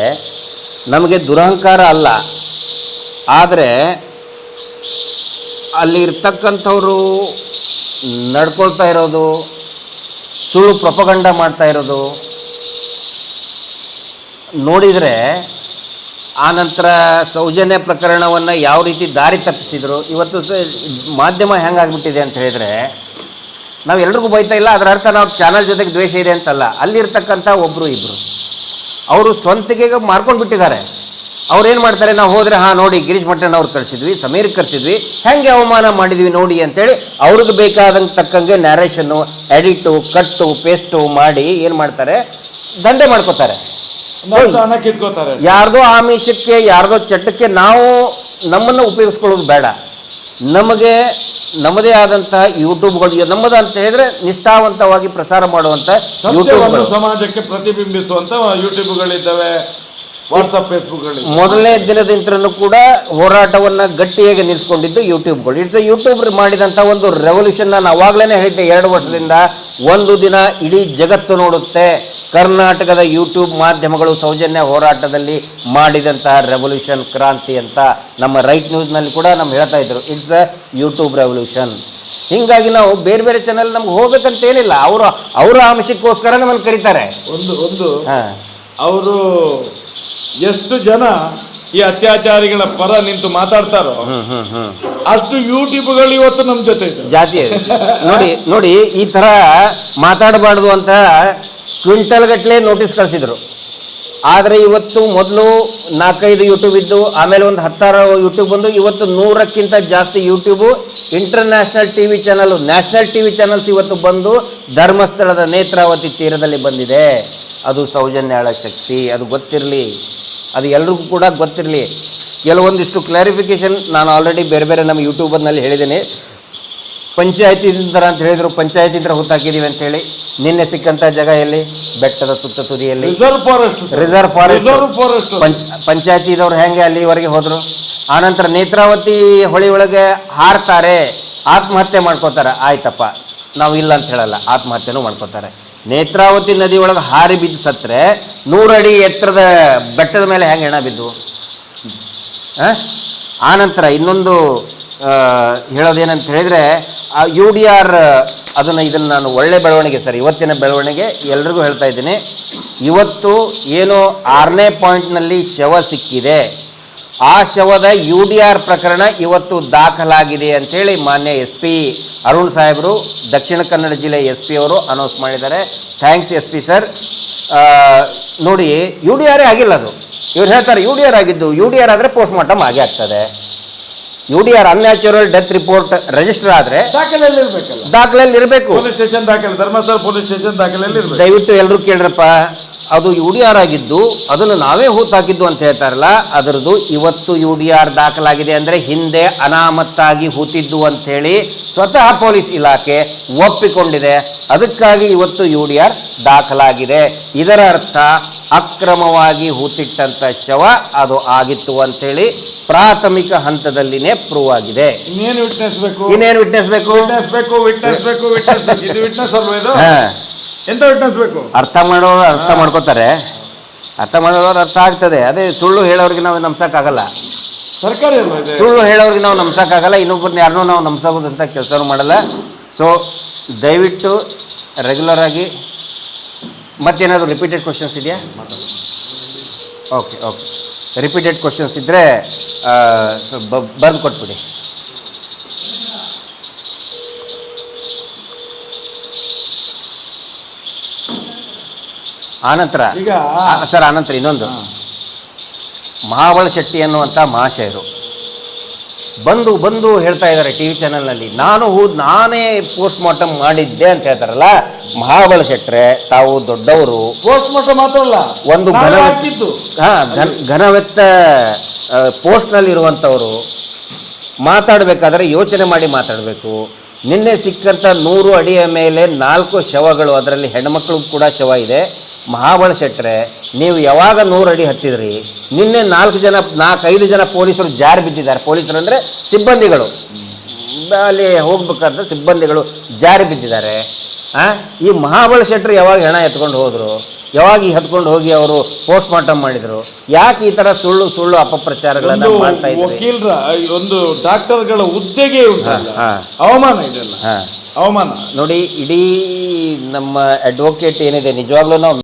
ನಮಗೆ ದುರಹಂಕಾರ ಅಲ್ಲ. ಆದರೆ, ಅಲ್ಲಿ ಇರ್ತಕ್ಕಂಥವರು ನಡ್ಕೊಳ್ತಾ ಇರೋದು, ಸುಳ್ಳು ಪ್ರಪಗಂಡ ಮಾಡ್ತಾ ಇರೋದು, ನೋಡಿದರೆ ಆ ನಂತರ ಸೌಜನ್ಯ ಪ್ರಕರಣವನ್ನು ಯಾವ ರೀತಿ ದಾರಿ ತಪ್ಪಿಸಿದ್ರು? ಇವತ್ತು ಸ ಮಾಧ್ಯಮ ಹೆಂಗಾಗ್ಬಿಟ್ಟಿದೆ ಅಂತ ಹೇಳಿದರೆ, ನಾವು ಎಲ್ರಿಗೂ ಬೈತಾ ಇಲ್ಲ, ಅದರ ಅರ್ಥ ನಾವು ಚಾನಲ್ ಜೊತೆಗೆ ದ್ವೇಷ ಇದೆ ಅಂತಲ್ಲ. ಅಲ್ಲಿರ್ತಕ್ಕಂಥ ಒಬ್ಬರು ಇಬ್ಬರು ಅವರು ಸ್ವಂತಿಗೆ ಮಾರ್ಕೊಂಡು ಬಿಟ್ಟಿದ್ದಾರೆ. ಅವ್ರು ಏನು ಮಾಡ್ತಾರೆ? ನಾವು ಹೋದರೆ, ಹಾಂ, ನೋಡಿ, ಗಿರೀಶ್ ಮಟ್ಟಣ್ಣ ಅವ್ರು ಕಳಿಸಿದ್ವಿ ಸಮೀರ್ ಕರೆಸಿದ್ವಿ, ಹೆಂಗೆ ಅವಮಾನ ಮಾಡಿದ್ವಿ ನೋಡಿ ಅಂತೇಳಿ ಅವ್ರಿಗೆ ಬೇಕಾದಂಗೆ ತಕ್ಕಂಗೆ ನ್ಯಾರೇಷನ್ನು ಎಡಿಟು ಕಟ್ಟು ಪೇಸ್ಟು ಮಾಡಿ ಏನು ಮಾಡ್ತಾರೆ? ದಂಧೆ ಮಾಡ್ಕೋತಾರೆ. ಹಣ ಕಿತ್ಕೋತಾರೆ. ಯಾರ್ದೋ ಆಮಿಷಕ್ಕೆ ಯಾರ್ದೋ ಚಟಕ್ಕೆ ನಾವು ನಮ್ಮನ್ನು ಉಪಯೋಗಿಸ್ಕೊಳ್ಳೋದು ಬೇಡ. ನಮಗೆ ನಮ್ಮದೇ ಆದಂತಹ ಯೂಟ್ಯೂಬ್ಗಳು ನಮ್ಮದ ಅಂತ ಹೇಳಿದ್ರೆ ನಿಷ್ಠಾವಂತವಾಗಿ ಪ್ರಸಾರ ಮಾಡುವಂತ ಯೂಟ್ಯೂಬ್ ಯೂಟ್ಯೂಬ್ಗಳು. ಸಮಾಜಕ್ಕೆ ಪ್ರತಿಬಿಂಬಿಸುವಂತ ಯೂಟ್ಯೂಬ್ಗಳಿದ್ದಾವೆ ವಾಟ್ಸಪ್ ಫೇಸ್ಬುಕ್ಗಳು ಮೊದಲನೇ ದಿನದಿಂದಲೂ ಕೂಡ ಹೋರಾಟವನ್ನು ಗಟ್ಟಿಯಾಗಿ ನಿಲ್ಲಿಸ್ಕೊಂಡಿದ್ದು ಯೂಟ್ಯೂಬ್ಗಳು. ಇಟ್ಸ್ ಯೂಟ್ಯೂಬ್ ಮಾಡಿದಂಥ ಒಂದು ರೆವಲ್ಯೂಷನ್ ನಾನು ಅವಾಗಲೇ ಹೇಳಿದ್ದೆ ಎರಡು ವರ್ಷದಿಂದ ಒಂದು ದಿನ ಇಡೀ ಜಗತ್ತು ನೋಡುತ್ತೆ. ಕರ್ನಾಟಕದ ಯೂಟ್ಯೂಬ್ ಮಾಧ್ಯಮಗಳು ಸೌಜನ್ಯ ಹೋರಾಟದಲ್ಲಿ ಮಾಡಿದಂತಹ ರೆವಲ್ಯೂಷನ್ ಕ್ರಾಂತಿ ಅಂತ ನಮ್ಮ ರೈಟ್ ನ್ಯೂಸ್ನಲ್ಲಿ ಕೂಡ ನಮ್ಗೆ ಹೇಳ್ತಾ ಇದ್ರು. ಇಟ್ಸ್ ಅ ಯೂಟ್ಯೂಬ್ ರೆವಲ್ಯೂಷನ್ ಹೀಗಾಗಿ ನಾವು ಬೇರೆ ಬೇರೆ ಚಾನಲ್ ನಮ್ಗೆ ಹೋಗ್ಬೇಕಂತ ಏನಿಲ್ಲ ಅವರು ಅವರ ಅಂಶಕ್ಕೋಸ್ಕರ ನಮ್ಮನ್ನು ಕರೀತಾರೆ. ಒಂದು ಒಂದು ಅವರು ಎಷ್ಟು ಜನ ಈ ಅತ್ಯಾಚಾರಿಗಳ ಪರ ನಿಂತು ಮಾತಾಡ್ತಾರೋ ಅಷ್ಟು ಯೂಟ್ಯೂಬ್ಗಳು ಇವತ್ತು ನಮ್ಮ ಜೊತೆ ಜಾತಿ. ನೋಡಿ ನೋಡಿ ಈ ತರ ಮಾತಾಡಬಾರ್ದು ಅಂತ ಕ್ವಿಂಟಲ್ ಗಟ್ಟಲೆ ನೋಟಿಸ್ ಕಳಿಸಿದ್ರು. ಆದರೆ ಇವತ್ತು ಮೊದಲು ನಾಲ್ಕೈದು ಯೂಟ್ಯೂಬ್ ಇದ್ದು, ಆಮೇಲೆ ಒಂದು ಹತ್ತಾರು ಯೂಟ್ಯೂಬ್ ಬಂದು, ಇವತ್ತು ನೂರಕ್ಕಿಂತ ಜಾಸ್ತಿ YouTube international T V channel national T V channels ಇವತ್ತು ಬಂದು ಧರ್ಮಸ್ಥಳದ ನೇತ್ರಾವತಿ ತೀರದಲ್ಲಿ ಬಂದಿದೆ. ಅದು ಸೌಜನ್ಯಾಳ ಶಕ್ತಿ, ಅದು ಗೊತ್ತಿರಲಿ. ಅದು ಎಲ್ರಿಗೂ ಕೂಡ ಗೊತ್ತಿರಲಿ. ಕೆಲವೊಂದಿಷ್ಟು ಕ್ಲಾರಿಫಿಕೇಶನ್ ನಾನು ಆಲ್ರೆಡಿ ಬೇರೆ ಬೇರೆ ನಮ್ಮ ಯೂಟ್ಯೂಬರ್ನಲ್ಲಿ ಹೇಳಿದ್ದೀನಿ. ಪಂಚಾಯತಿ ಅಂತ ಹೇಳಿದರು ಪಂಚಾಯತಿ ಹುತ್ತಾಕಿದ್ದೀವಿ ಅಂತೇಳಿ ನಿನ್ನೆ ಸಿಕ್ಕಂತ ಜಾಗ ಎಲ್ಲಿ? ಬೆಟ್ಟದ ತುತ್ತ ತುದಿಯಲ್ಲಿ. Reserve forest reserve forest reserve forest ಪಂಚಾಯತಿದವ್ರು ಹೆಂಗೆ ಅಲ್ಲಿವರೆಗೆ ಹೋದ್ರು? ಆನಂತರ ನೇತ್ರಾವತಿ ಹೊಳಿ ಒಳಗೆ ಹಾರ್ತಾರೆ ಆತ್ಮಹತ್ಯೆ ಮಾಡ್ಕೋತಾರೆ. ಆಯ್ತಪ್ಪ ನಾವು ಇಲ್ಲ ಅಂತ ಹೇಳಲ್ಲ ಆತ್ಮಹತ್ಯೆನೂ ಮಾಡ್ಕೋತಾರೆ. ನೇತ್ರಾವತಿ ನದಿ ಒಳಗೆ ಹಾರಿ ಬಿದ್ದು ಸತ್ರೆ ನೂರಡಿ ಎತ್ತರದ ಬೆಟ್ಟದ ಮೇಲೆ ಹೆಂಗೆ ಹೆಣ ಬಿದ್ದವು ಆ? ಆನಂತರ ಇನ್ನೊಂದು ಹೇಳೋದೇನಂತ ಹೇಳಿದರೆ, ಆ ಯು ಡಿ ಆರ್ ಅದನ್ನು ಇದನ್ನು ನಾನು ಒಳ್ಳೆ ಬೆಳವಣಿಗೆ ಸರ್, ಇವತ್ತಿನ ಬೆಳವಣಿಗೆ ಎಲ್ರಿಗೂ ಹೇಳ್ತಾ ಇದ್ದೀನಿ. ಇವತ್ತು ಏನು ಆರನೇ ಪಾಯಿಂಟ್ನಲ್ಲಿ ಶವ ಸಿಕ್ಕಿದೆ. ಆ ಶವದ ಯು ಡಿ ಆರ್ ಪ್ರಕರಣ ಇವತ್ತು ದಾಖಲಾಗಿದೆ ಅಂಥೇಳಿ ಮಾನ್ಯ ಎಸ್ ಪಿ ಅರುಣ್ ಸಾಹೇಬರು, ದಕ್ಷಿಣ ಕನ್ನಡ ಜಿಲ್ಲೆ ಎಸ್ ಪಿ ಅವರು ಅನೌನ್ಸ್ ಮಾಡಿದ್ದಾರೆ. ಥ್ಯಾಂಕ್ಸ್ ಎಸ್ ಪಿ ಸರ್ ನೋಡಿ ಯು ಡಿ ಆರೇ ಆಗಿಲ್ಲ ಅದು. ಇವ್ರು ಹೇಳ್ತಾರೆ ಯು ಡಿ ಆರ್ ಆಗಿದ್ದು ಯು ಡಿ ಆರ್ ಆದರೆ ಪೋಸ್ಟ್ಮಾರ್ಟಮ್ ಆಗೇ ಆಗ್ತದೆ. U D R unnatural death report register ಆದ್ರೆ ದಾಖಲೆಯಲ್ಲಿ ಇರ್ಬೇಕಲ್ಲ. ದಾಖಲೆಯಲ್ಲಿ ಇರಬೇಕು. ಪೊಲೀಸ್ ಸ್ಟೇಷನ್ ದಾಖಲೆ ಧರ್ಮಸ್ಥಳ ಪೊಲೀಸ್ ಸ್ಟೇಷನ್ ದಾಖಲೆಯಲ್ಲಿ ಇರ್ಬೇಕು. ದಯವಿಟ್ಟು ಎಲ್ಲರೂ ಕೇಳ್ರಪ್ಪ. ಅದು ಯು ಡಿ ಆರ್ ಆಗಿದ್ದು ಅದನ್ನು ನಾವೇ ಹೂತಾಕಿದ್ದು ಅಂತ ಹೇಳ್ತಾರಲ್ಲ ಅದರದ್ದು ಇವತ್ತು ಯು ಡಿ ಆರ್ ದಾಖಲಾಗಿದೆ ಅಂದರೆ ಹಿಂದೆ ಅನಾಮತ್ತಾಗಿ ಹೂತಿದ್ದು ಹೇಳಿ ಸ್ವತಃ ಪೊಲೀಸ್ ಇಲಾಖೆ ಒಪ್ಪಿಕೊಂಡಿದೆ. ಅದಕ್ಕಾಗಿ ಇವತ್ತು ಯು ಡಿ ಆರ್ ದಾಖಲಾಗಿದೆ. ಇದರ ಅರ್ಥ ಅಕ್ರಮವಾಗಿ ಹೂತಿಟ್ಟಂಥ ಶವ ಅದು ಆಗಿತ್ತು ಅಂಥೇಳಿ ಪ್ರಾಥಮಿಕ ಹಂತದಲ್ಲಿನೇ ಪ್ರೂವ್ ಆಗಿದೆ. ಇನ್ನೇನು ವಿಟ್ನೆಸ್ ಬೇಕು? ಇನ್ನೇನು ವಿಟ್ನೆಸ್ ಬೇಕು? ವಿಟ್ನೆಸ್ ಬೇಕು ವಿಟ್ನೆಸ್ ಬೇಕು ವಿಟ್ನೆಸ್ ಬೇಕು. ಇದು ವಿಟ್ನೆಸ್ ಅಲ್ವಾ ಇದು? ಹಾ. ಎಂತ ವಿಟ್ನೆಸ್ ಬೇಕು? ಅರ್ಥ ಮಾಡೋರು ಅರ್ಥ ಮಾಡ್ಕೋತಾರೆ. ಅರ್ಥ ಮಾಡೋರು ಅರ್ಥ ಆಗ್ತದೆ. ಅದೇ ಸುಳ್ಳು ಹೇಳೋರಿಗೆ ನಾವು ನಂಬ್ಸಕ್ಕಾಗಲ್ಲ. ಸರ್ಕಾರಿ ಅಲ್ವಾ ಇದು? ಸುಳ್ಳು ಹೇಳೋರಿಗೆ ನಾವು ನಂಬ್ಸಕ್ಕಾಗಲ್ಲ. ಇನ್ನೊಬ್ಬರನ್ನ ಯಾರನ್ನೂ ನಾವು ನಂಬ್ಸೋದಂತ ಕೆಲಸನೂ ಮಾಡಲ್ಲ. ಸೊ ದಯವಿಟ್ಟು ರೆಗ್ಯುಲರ್ ಆಗಿ ಮತ್ತೇನಾದರೂ ರಿಪೀಟೆಡ್ ಕ್ವಶನ್ಸ್ ಇದೆಯಾ? ಓಕೆ ಓಕೆ ರಿಪೀಟೆಡ್ ಕ್ವಶನ್ಸ್ ಇದ್ದರೆ ಬರೆದು ಕೊಟ್ಬಿಡಿ. ಆನಂತರ ಸರ್ ಆನಂತರ ಇನ್ನೊಂದು. ಮಹಾಬಳ ಶೆಟ್ಟಿ ಅನ್ನುವಂಥ ಮಹಾಶಯರು. ಬಂದು ಬಂದು ಹೇಳ್ತಾ ಇದ್ದಾರೆ ಟಿ ವಿ ಚಾನಲ್ನಲ್ಲಿ ನಾನು ನಾನೇ ಪೋಸ್ಟ್ ಮಾರ್ಟಮ್ ಮಾಡಿದ್ದೆ ಅಂತ ಹೇಳ್ತಾರಲ್ಲ ಮಹಾಬಲ ಶೆಟ್ರೆ ತಾವು ದೊಡ್ಡವರು. ಪೋಸ್ಟ್ ಮಾರ್ಟಮ್ ಮಾತ್ರ ಅಲ್ಲ ಒಂದು ಘನ ಹಾ ಘನ ಘನವೆತ್ತ ಪೋಸ್ಟ್ನಲ್ಲಿರುವಂಥವರು ಮಾತಾಡಬೇಕಾದ್ರೆ ಯೋಚನೆ ಮಾಡಿ ಮಾತಾಡಬೇಕು. ನಿನ್ನೆ ಸಿಕ್ಕಂಥ ನೂರು ಅಡಿಯ ಮೇಲೆ ನಾಲ್ಕು ಶವಗಳು ಅದರಲ್ಲಿ ಹೆಣ್ಮಕ್ಳಿಗೂ ಕೂಡ ಶವ ಇದೆ. ಮಹಾಬಳ ಶೆಟ್ಟರೆ ನೀವು ಯಾವಾಗ ನೂರು ಅಡಿ ಹತ್ತಿದ್ರಿ? ನಿನ್ನೆ ನಾಲ್ಕು ಜನ ನಾಲ್ಕೈದು ಜನ ಪೊಲೀಸರು ಜಾರಿ ಬಿದ್ದಿದ್ದಾರೆ. ಪೊಲೀಸರು ಅಂದರೆ ಸಿಬ್ಬಂದಿಗಳು. ಅಲ್ಲಿ ಹೋಗ್ಬೇಕಾದ ಸಿಬ್ಬಂದಿಗಳು ಜಾರಿ ಬಿದ್ದಿದ್ದಾರೆ. ಆ? ಈ ಮಹಾಬಳ ಶೆಟ್ಟರು ಯಾವಾಗ ಹೆಣ ಎತ್ಕೊಂಡು ಹೋದರು? ಯಾವಾಗ ಈ ಹತ್ಕೊಂಡು ಹೋಗಿ ಅವರು ಪೋಸ್ಟ್ ಮಾರ್ಟಮ್ ಮಾಡಿದರು? ಯಾಕೆ ಈ ಥರ ಸುಳ್ಳು ಸುಳ್ಳು ಅಪಪ್ರಚಾರಗಳನ್ನು ಮಾಡ್ತಾ ಇದ್ದಾರೆ ವಕೀಲರ ಒಂದು ಡಾಕ್ಟರ್ಗಳ ಹುದ್ದೆಗೆ. ಅವಮಾನ ಇದೆಲ್ಲ ಅವಮಾನ? ನೋಡಿ ಇಡೀ ನಮ್ಮ ಅಡ್ವೊಕೇಟ್ ಏನಿದೆ ನಿಜವಾಗ್ಲೂ ನಾವು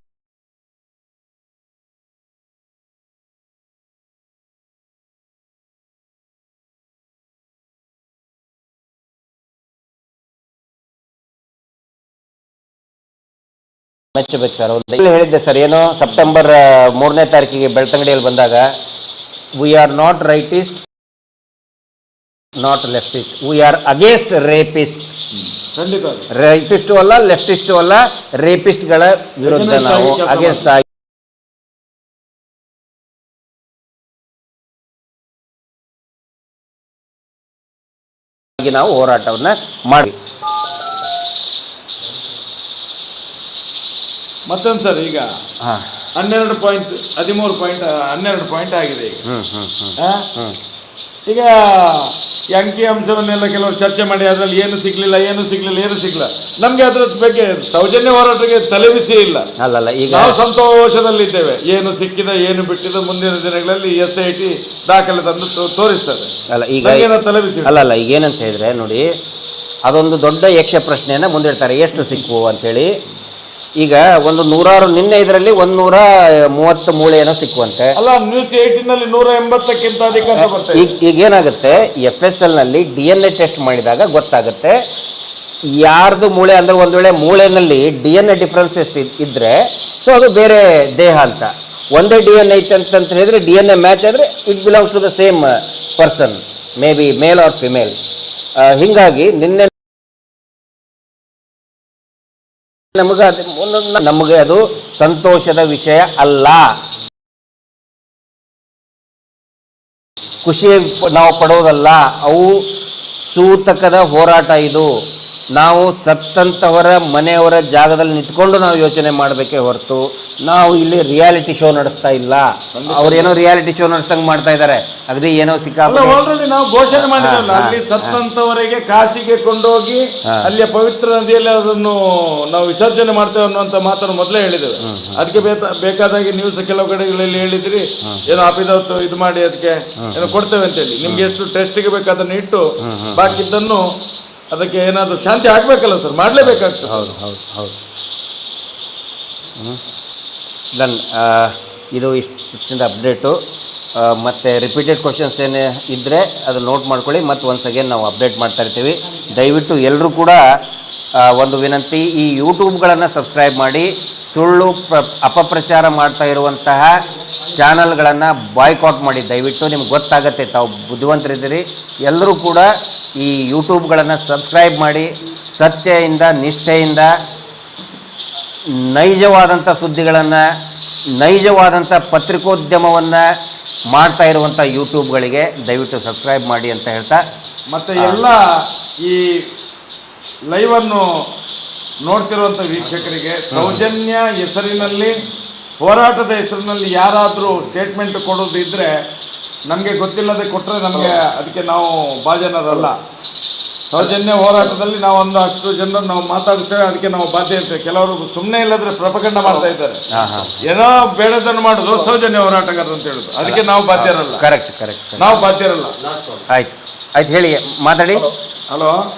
ಮೆಚ್ಚಬೇಕು ಸರ್. ಒಂದು ಇಲ್ಲಿ ಹೇಳಿದ್ದೆ ಸರ್ ಏನು ಸೆಪ್ಟೆಂಬರ್ ಮೂರನೇ ತಾರೀಕಿಗೆ ಬೆಳ್ತಂಗಡಿಯಲ್ಲಿ ಬಂದಾಗ we are not rightist not leftist we are against rapist ಖಂಡಿತ ಅದು. ರೈಟಿಸ್ಟು ಅಲ್ಲ ಲೆಫ್ಟಿಸ್ಟು ಅಲ್ಲ ರೇಪಿಸ್ಟ್ಗಳ ವಿರುದ್ಧ ನಾವು ಅಗೇನ್ಸ್ಟ್ ಆಗಿ ನಾವು ಹೋರಾಟವನ್ನು ಮಾಡಿ ಮತ್ತೊಂದು ಸರ್ ಈಗ. ಹಾ. ಹನ್ನೆರಡು ಪಾಯಿಂಟ್ ಹದಿಮೂರು ಪಾಯಿಂಟ್ ಹನ್ನೆರಡು ಪಾಯಿಂಟ್ ಆಗಿದೆ ಈಗ. ಹ್ಞೂ ಹ್ಞೂ ಆ? ಈಗ ಈ ಅಂಕಿ ಅಂಶವನ್ನೆಲ್ಲ ಕೆಲವರು ಚರ್ಚೆ ಮಾಡಿ ಅದರಲ್ಲಿ ಏನು ಸಿಗ್ಲಿಲ್ಲ ಏನು ಸಿಗ್ಲಿಲ್ಲ ಏನು ಸಿಗ್ಲಿಲ್ಲ. ನಮ್ಗೆ ಅದ್ರ ಬಗ್ಗೆ ಸೌಜನ್ಯ ಹೋರಾಟಕ್ಕೆ ತಲೆಬಿಸಿ ಇಲ್ಲ. ಅಲ್ಲಲ್ಲ ಈಗ ನಾವು ಸಂತೋಷದಲ್ಲಿದ್ದೇವೆ. ಏನು ಸಿಕ್ಕಿದ ಏನು ಬಿಟ್ಟಿದ ಮುಂದಿನ ದಿನಗಳಲ್ಲಿ ಎಸ್ ಐ ಟಿ ದಾಖಲೆ ತಂದು ತೋ- ತೋರಿಸ್ತದೆ. ಅಲ್ಲ ಈಗ ನಮ್ಗೇನೋ ತಲೆಬಿಸಿ ಅಲ್ಲ ಅಲ್ಲ ಈಗ ಏನಂತ ಹೇಳಿದ್ರೆ ನೋಡಿ ಅದೊಂದು ದೊಡ್ಡ ಯಕ್ಷ ಪ್ರಶ್ನೆಯನ್ನ ಮುಂದಿಡ್ತಾರೆ. ಎಷ್ಟು ಸಿಕ್ಕು ಅಂತೇಳಿ. ಈಗ ಒಂದು ನೂರಾರು ನಿನ್ನೆ ಇದರಲ್ಲಿ ಒಂದು ನೂರ ಮೂವತ್ತು ಮೂಳೆ ಏನೋ ಸಿಕ್ಕುವಂತೆ. ಅಲ್ಲ ನ್ಯೂಸ್ ಏಟಿನ್ನಲ್ಲಿ ನೂರ ಎಂಬತ್ತಕ್ಕಿಂತ ಅಧಿಕ ಅಂತ ಈಗ ಈಗ ಏನಾಗುತ್ತೆ? ಎಫ್ ಎಸ್ ಎಲ್ನಲ್ಲಿ ಡಿ ಎನ್ ಎ ಟೆಸ್ಟ್ ಮಾಡಿದಾಗ ಗೊತ್ತಾಗುತ್ತೆ ಯಾರ್ದು ಮೂಳೆ ಅಂದ್ರೆ ಒಂದ್ ವೇಳೆ ಮೂಳೆನಲ್ಲಿ ಡಿ ಎನ್ ಎ ಡಿಫ್ರೆನ್ಸ್ ಎಷ್ಟು ಇದ್- ಇದ್ರೆ ಸೊ ಅದು ಬೇರೆ ದೇಹ ಅಂತ. ಒಂದೇ ಡಿ ಎನ್ ಐತೆ ಅಂತ ಹೇಳಿದ್ರೆ ಡಿ ಎನ್ ಎ ಮ್ಯಾಚ್ ಆದ್ರೆ it belongs to the same person may be male or female ಹಿಂಗಾಗಿ ನಿನ್ನೆ ನಮಗೆ ನಮಗೆ ಅದು ಸಂತೋಷದ ವಿಷಯ ಅಲ್ಲ. ಖುಷಿ ನಾವು ಪಡೋದಲ್ಲ. ಅವು ಸೂತಕದ ಹೋರಾಟ ಇದು. ನಾವು ಸತ್ತಂತವರ ಮನೆಯವರ ಜಾಗದಲ್ಲಿ ನಿಂತ್ಕೊಂಡು ನಾವು ಯೋಚನೆ ಮಾಡಬೇಕೇ ಹೊರತು ನಾವು ಇಲ್ಲಿ ರಿಯಾಲಿಟಿ ಶೋ ನಡೆಸ್ತಾ ಇಲ್ಲ. ಅವ್ರೇನೋ ರಿಯಾಲಿಟಿ ಶೋ ನಡೆಸ್ತಂಗೆ ಮಾಡ್ತಾ ಇದ್ದಾರೆ. ಅದೇ ಏನೋ ಸಿಕ್ಕಾಪಟ್ಟೆ. ಆಲ್ರೆಡಿ ನಾವು ಘೋಷಣೆ ಮಾಡಿದ್ರಲ್ಲ ಅಲ್ಲಿ ಸತ್ತಂತವರೆಗೆ ಕಾಶಿಗೆ ಕೊಂಡೋಗಿ ಅಲ್ಲಿ ಅಲ್ಲಿಯ ಪವಿತ್ರ ನದಿಯಲ್ಲಿ ಅದನ್ನು ನಾವು ವಿಸರ್ಜನೆ ಮಾಡ್ತೇವೆ ಅನ್ನುವಂತ ಮಾತನ್ನು ಮೊದಲೇ ಹೇಳಿದ್ದೇವೆ. ಅದಕ್ಕೆ ಬೇಕಾದಾಗಿ ನೀವು ನ್ಯೂಸ್ ಕೆಲವು ಕಡೆಗಳಲ್ಲಿ ಹೇಳಿದ್ರಿ ಏನೋ ಅಪಿದವತ್ತು ಇದು ಮಾಡಿ ಅದಕ್ಕೆ ಏನೋ ಕೊಡ್ತೇವೆ ಅಂತ ಹೇಳಿ ನಿಮ್ಗೆ ಎಷ್ಟು ಟೆಸ್ಟ್ಗೆ ಬೇಕಾದನ್ನು ಇಟ್ಟು ಬಾಕಿದ್ದನ್ನು ಅದಕ್ಕೆ ಏನಾದರೂ ಶಾಂತಿ ಆಗಬೇಕಲ್ಲ ಸರ್? ಮಾಡಲೇಬೇಕಾಗ್ತದೆ. ಹೌದು ಹೌದು ಹೌದು. ದನ್ ಇದು ಇಷ್ಟಿಂದ ಅಪ್ಡೇಟು ಮತ್ತು ರಿಪೀಟೆಡ್ ಕ್ವಶನ್ಸ್ ಏನೇ ಇದ್ದರೆ ಅದು ನೋಟ್ ಮಾಡ್ಕೊಳ್ಳಿ. ಮತ್ತು ಒನ್ಸ್ ಅಗೇನ್ ನಾವು ಅಪ್ಡೇಟ್ ಮಾಡ್ತಾ ಇರ್ತೀವಿ. ದಯವಿಟ್ಟು ಎಲ್ಲರೂ ಕೂಡ ಒಂದು ವಿನಂತಿ. ಈ ಯೂಟ್ಯೂಬ್ಗಳನ್ನು ಸಬ್ಸ್ಕ್ರೈಬ್ ಮಾಡಿ. ಸುಳ್ಳು ಪ್ರ, ಅಪಪ್ರಚಾರ ಮಾಡ್ತಾ ಇರುವಂತಹ ಚಾನಲ್ಗಳನ್ನು ಬಾಯ್ಕಾಟ್ ಮಾಡಿ. ದಯವಿಟ್ಟು ನಿಮ್ಗೆ ಗೊತ್ತಾಗತ್ತೆ ತಾವು ಬುದ್ಧಿವಂತರಿದ್ದೀರಿ. ಎಲ್ಲರೂ ಕೂಡ ಈ ಯೂಟ್ಯೂಬ್ಗಳನ್ನು ಸಬ್ಸ್ಕ್ರೈಬ್ ಮಾಡಿ ಸತ್ಯದಿಂದ ನಿಷ್ಠೆಯಿಂದ ನೈಜವಾದಂಥ ಸುದ್ದಿಗಳನ್ನು ನೈಜವಾದಂಥ ಪತ್ರಿಕೋದ್ಯಮವನ್ನು ಮಾಡ್ತಾ ಇರುವಂಥ ಯೂಟ್ಯೂಬ್ಗಳಿಗೆ ದಯವಿಟ್ಟು ಸಬ್ಸ್ಕ್ರೈಬ್ ಮಾಡಿ ಅಂತ ಹೇಳ್ತಾ ಮತ್ತು ಎಲ್ಲ ಈ ಲೈವನ್ನು ನೋಡ್ತಿರುವಂಥ ವೀಕ್ಷಕರಿಗೆ ಸೌಜನ್ಯ ಹೆಸರಿನಲ್ಲಿ ಹೋರಾಟದ ಹೆಸರಿನಲ್ಲಿ ಯಾರಾದರೂ ಸ್ಟೇಟ್ಮೆಂಟ್ ಕೊಡೋದಿದ್ರೆ ನಮಗೆ ಗೊತ್ತಿಲ್ಲದೆ ಕೊಟ್ಟರೆ ನಮಗೆ ಅದಕ್ಕೆ ನಾವು ಬಾಜನರಲ್ಲ ಸೌಜನ್ಯ ಹೋರಾಟದಲ್ಲಿ ನಾವು ಒಂದು ಅಷ್ಟು ಜನರು ನಾವು ಮಾತಾಡ್ತೇವೆ ಅದಕ್ಕೆ ನಾವು ಬಾಧ್ಯ ಇರ್ತೇವೆ. ಕೆಲವರು ಸುಮ್ಮನೆ ಇಲ್ಲದ್ರೆ ಪ್ರಪಕಂಡ ಮಾಡ್ತಾ ಇದ್ದಾರೆ. ಹಾಂ ಹಾಂ. ಏನೋ ಬೇಡದನ್ನು ಮಾಡುದು ಸೌಜನ್ಯ ಹೋರಾಟಗಾರರು ಅಂತ ಹೇಳುದು ಅದಕ್ಕೆ ನಾವು ಬಾಧ್ಯರಲ್ಲ. ಕರೆಕ್ಟ್ ಕರೆಕ್ಟ್ ನಾವು ಬಾಧ್ಯರಲ್ಲ. ಆಯ್ತು. ಆಯ್ತು ಹೇಳಿ. ಮಾತಾಡಿ. ಹಲೋ.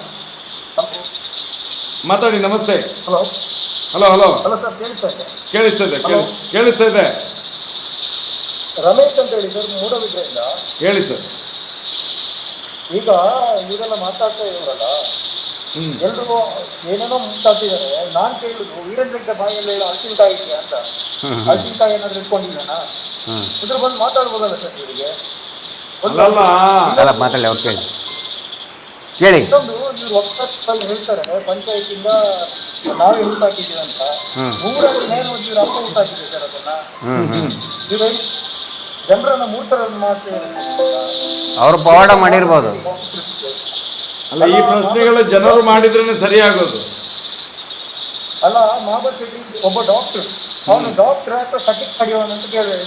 ಮಾತಾಡಿ ನಮಸ್ತೆ. ಹಲೋ. Hello hello. ಕೇಳಿಸ್ತಾ ಇದೆ. ಕೇಳಿಸ್ತಾ ಇದೆ. ರಮೇಶ್ ಅಂತ ಹೇಳಿ ಸರ್ ಮೂಡಬಿದ್ರೆಯಿಂದ. ಹೇಳಿ ಸರ್ ಈಗ ಇವರೆಲ್ಲ ಮಾತಾಡ್ತಾ ಇದ್ರಲ್ಲ ಹ್ಮ್. ಎಲ್ರಿಗೂ ಏನೇನೋ ಮುಂತಾಡ್ತಿದ್ದಾರೆ ನಾನ್ ಕೇಳಿದ್ರು ವೀರೇಂದ್ರ ಬಾಯಲ್ಲಿ ಹೇಳಿ ಅಳ್ಸಿನಕಾಯಿ ಇದೆ ಅಂತ. ಅಳ್ಸಿನಕಾಯಿ ಏನಾದ್ರು ಇಟ್ಕೊಂಡಿದ್ದಾನ? ಹ್ಞೂ ಇದ್ರ ಬಂದು ಮಾತಾಡ್ಬೋದಲ್ಲ ಸರ್ ಇವರಿಗೆ? ಅಲ್ಲಲ್ಲ ಅಲ್ಲ. ಮಾತಾಡಿ ಅವ್ರು ಕೇಳಿ. ಕೇಳಿ. ಇನ್ನೊಂದು ಇವ್ರು ಒಕ್ಕಲ್ಲಿ ಹೇಳ್ತಾರೆ. ಪಂಚಾಯತಿಂದ ನಾವೇ ಹುಟ್ಟಾಕಿದ್ದೀವಿ ಅಂತ. ಊರಲ್ಲಿ ನೇರ ಇವ್ರ ಅಪ್ಪ ಹುಟ್ಟಾಕಿದ್ದೀವಿ ಸರ್ ಅದನ್ನ. ನೀವು ಇವ್ರು ಜನರನ್ನ ಮೂರ್ತರನ್ನು ಮಾಡ್ತೀವಿ ಅವ್ರು ಪವಾಡ ಮಾಡಿರ್ಬೋದು. ಅಲ್ಲ ಈ ಪ್ರಶ್ನೆಗಳು ಜನರು ಮಾಡಿದ್ರೇನೆ ಸರಿಯಾಗೋದು. ಅಲ್ಲ ಶೆಟ್ಟಿ ಒಬ್ಬ ಡಾಕ್ಟರ್. ಅವನು ಡಾಕ್ಟರ್ ಹತ್ರ ಸಟಿಕ್ ಪಡೆಯೋಣ ಅಂತ ಕೇಳಿದ್ರೆ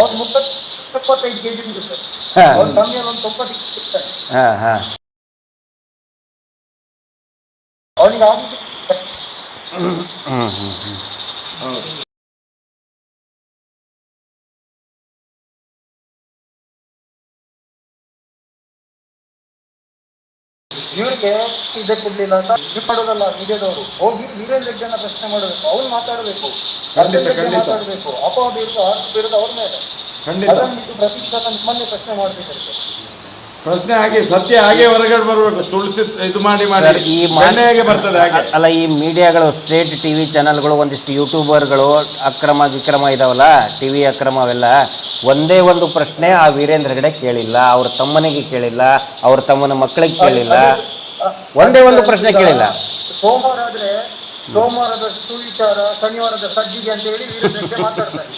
ಅವ್ರು ಮುಪ್ಪತ್ತು ಎಪ್ಪತ್ತೈದು ಕೆಜಿ ಉಂಟು ಸರ್ ಅವ್ರ ತಂದೆಯಲ್ಲಿ ಒಂದು ತೊಂಬತ್ತು ಹಾಂ ಅವನಿಗೆ ಆಗಿದ್ದು ಹ್ಞೂ ಹ್ಞೂ ಹ್ಞೂ ಹೌದು. ಇವರಿಗೆ ಇದೆ ಕೊಡ್ಲಿಲ್ಲ ಅಂತ ಇದು ಮಾಡೋದಲ್ಲ ಮೀಡಿಯಾದವರು. ಹೋಗಿ ವೀರೇಂದ್ರ ಜನ ಪ್ರಶ್ನೆ ಮಾಡಬೇಕು ಅವ್ರು ಮಾತಾಡಬೇಕು. ಮಾತಾಡಬೇಕು. ಅಪವಾದ ಇರುವುದು ಆರೋಪ ಇರೋದು ಅವ್ರ ಮೇಲೆ. ಅದನ್ನು ಪ್ರತಿಷ್ಠಾನ ನಿಮ್ಮನ್ನೇ ಪ್ರಶ್ನೆ ಸರ್ ಪ್ರಶ್ನೆ ಹಾಗೆ ಸತ್ಯ ಹಾಗೆ ಹೊರಗಡೆ ಬರಬೇಕು. ತುಳಸಿ ಇದು ಮಾಡಿ ಮಾಡಿ. ಈ ಮಾನ್ಯ ಹೇಗೆ ಬರ್ತದೆ ಹಾಗೆ. ಅಲ್ಲ ಈ ಮೀಡಿಯಾಗಳು ಸ್ಟೇಟ್ ಟಿ ವಿ ಚಾನಲ್ಗಳು ಒಂದಿಷ್ಟು ಯೂಟ್ಯೂಬರ್ಗಳು ಅಕ್ರಮ ವಿಕ್ರಮ ಇದಾವಲ್ಲ ಟಿ ವಿ ಅಕ್ರಮ ಅವೆಲ್ಲ ಒಂದೇ ಒಂದು ಪ್ರಶ್ನೆ ಆ ವೀರೇಂದ್ರ ಹೆಗಡೆ ಕೇಳಿಲ್ಲ ಅವ್ರ ತಮ್ಮನಿಗೆ ಕೇಳಿಲ್ಲ ಅವ್ರ ತಮ್ಮನ ಮಕ್ಕಳಿಗೆ ಕೇಳಿಲ್ಲ. ಒಂದೇ ಒಂದು ಪ್ರಶ್ನೆ ಕೇಳಿಲ್ಲ. ಸೋಮವಾರ ಆದ್ರೆ ಸೋಮವಾರದ ಸುವಿಚಾರ ಶನಿವಾರದ ಸಜ್ಜಿಗೆ ಅಂತ ಹೇಳಿ ಮಾತಾಡ್ತಾರೆ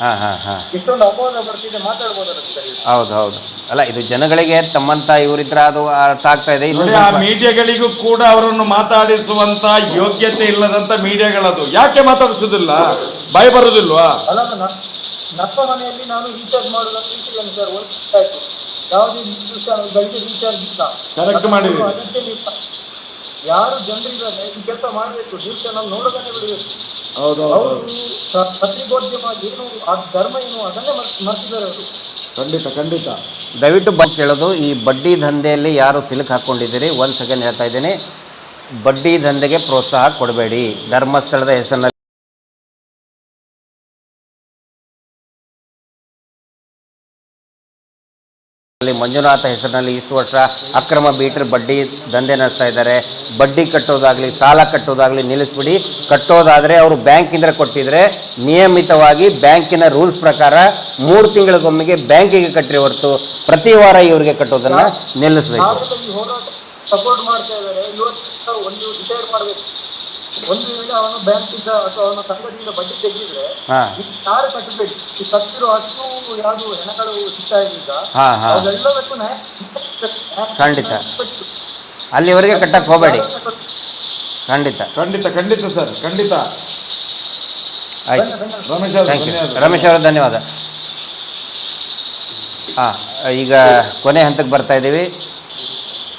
ಹಾ ಹಾ ಸರ್ ಹಾ. ಇಷ್ಟೊಂದು ಅಪವಾದ ಬರ್ತಿದೆ ಮಾತಾಡ್ಬೋದಲ್ಲ ಸರ್ ಇವ್ರು? ಹೌದು ಹೌದು. ಅಲ್ಲ ಇದು ಜನಗಳಿಗೆ ತಮ್ಮಂತ ಇವರಿದ್ರ ಅದು ಅರ್ಥ ಆಗ್ತಾ ಇದೆ. ಇನ್ನು ನೋಡಿ ಆ ಮೀಡಿಯಾಗಳಿಗೂ ಕೂಡ ಅವರನ್ನು ಮಾತಾಡಿಸುವಂತ ಯೋಗ್ಯತೆ ಇಲ್ಲದಂತ ಮೀಡಿಯಾಗಳದು. ಯಾಕೆ ಮಾತಾಡಿಸುದಿಲ್ಲ? ಭಯ ಬರುದಿಲ್ವಾ? ಅಲ್ಲ ನ- ನಮ್ಮ ಮನೆಯಲ್ಲಿ ನಾನು ರೀಚಾರ್ಜ್ ಮಾಡೋದಂತ ಇಟ್ಟಿದ್ದೇನೆ ಸರ್ ಒಂದು ಆಯ್ತು. ಯಾವುದೇ ನ್ಯೂಸ್ ಚಾನಲ್ಗಳಿಗೆ ರೀಚಾರ್ಜ್ ಇಲ್ಲ. Correct ಮಾಡಿದ್ದೀರಿ. ಅಗತ್ಯ ಇಲ್ಲ. ಯಾರು ಜನರಿದ್ದಾರೆ ಈ ಕೆಲಸ ಮಾಡಬೇಕು. ನ್ಯೂಸ್ ಚಾನಲ್ ನೋಡೋದನ್ನೇ ಬಿಡಬೇಕು. ಹೌದು. ಅವರು ಪ- ಪತ್ರಿಕೋದ್ಯಮ ಏನು ಆ ಧರ್ಮ ಏನು ಅದನ್ನೇ ಮರ್ತ್- ಮರ್ತಿದ್ದಾರೆ ಅವರು. ಖಂಡಿತ ಖಂಡಿತ. ದಯವಿಟ್ಟು ಬಂದು ಕೇಳೋದು ಈ ಬಡ್ಡಿ ದಂಧೆಯಲ್ಲಿ ಯಾರು ಸಿಲುಕು ಹಾಕ್ಕೊಂಡಿದ್ದೀರಿ ಒಂದು ಸೆಕೆಂಡ್ ಹೇಳ್ತಾ ಇದ್ದೀನಿ. ಬಡ್ಡಿ ದಂಧೆಗೆ ಪ್ರೋತ್ಸಾಹ ಕೊಡಬೇಡಿ. ಧರ್ಮಸ್ಥಳದ ಹೆಸರಿನಲ್ಲಿ ಅಲ್ಲಿ ಮಂಜುನಾಥ ಹೆಸರಿನಲ್ಲಿ ಇಷ್ಟು ವರ್ಷ ಅಕ್ರಮ ಬೀಟರ್ ಬಡ್ಡಿ ದಂಧೆ ನಡೆಸ್ತಾ ಇದ್ದಾರೆ. ಬಡ್ಡಿ ಕಟ್ಟೋದಾಗಲಿ, ಸಾಲ ಕಟ್ಟೋದಾಗಲಿ ನಿಲ್ಲಿಸ್ಬಿಡಿ. ಕಟ್ಟೋದಾದರೆ ಅವರು ಬ್ಯಾಂಕಿಂದ ಕೊಟ್ಟಿದ್ರೆ ನಿಯಮಿತವಾಗಿ ಬ್ಯಾಂಕಿನ ರೂಲ್ಸ್ ಪ್ರಕಾರ ಮೂರು ತಿಂಗಳಿಗೊಮ್ಮೆಗೆ ಬ್ಯಾಂಕಿಗೆ ಕಟ್ಟಿರಿ ಹೊರತು ಪ್ರತಿ ವಾರ ಇವರಿಗೆ ಕಟ್ಟೋದನ್ನು ನಿಲ್ಲಿಸಬೇಕು. ಸಪೋರ್ಟ್ ಮಾಡ್ತಾ ಇದ್ದಾರೆ. ಒಂದು ವೇಳೆ ಅವನು ಬ್ಯಾಂಕಿಂದ ಅಥವಾ ಅವನ ಸಂಘದಿಂದ ಬಡ್ಡಿ ತೆಗೆದಿದ್ರೆ ಯಾರು ಕಟ್ಟಬೇಕು ಈ ಸತ್ತಿರೋ ಹತ್ತು ಯಾವುದು ಹೆಣಗಳು ಸಿಗ್ತಾ ಇದ್ದೀಗ ಅವೆಲ್ಲದಕ್ಕೂ ಖಂಡಿತ. ಅಲ್ಲಿವರೆಗೆ ಕಟ್ಟಕ್ಕೆ ಹೋಗಬೇಡಿ. ಖಂಡಿತ. ಖಂಡಿತ ಖಂಡಿತ ಸರ್ ಖಂಡಿತ. ಆಯ್ತು. ರಮೇಶ್ ರಮೇಶ್ ಅವರ ಧನ್ಯವಾದ. ಹಾಂ ಈಗ ಕೊನೆ ಹಂತಕ್ಕೆ ಬರ್ತಾ ಇದ್ದೀವಿ.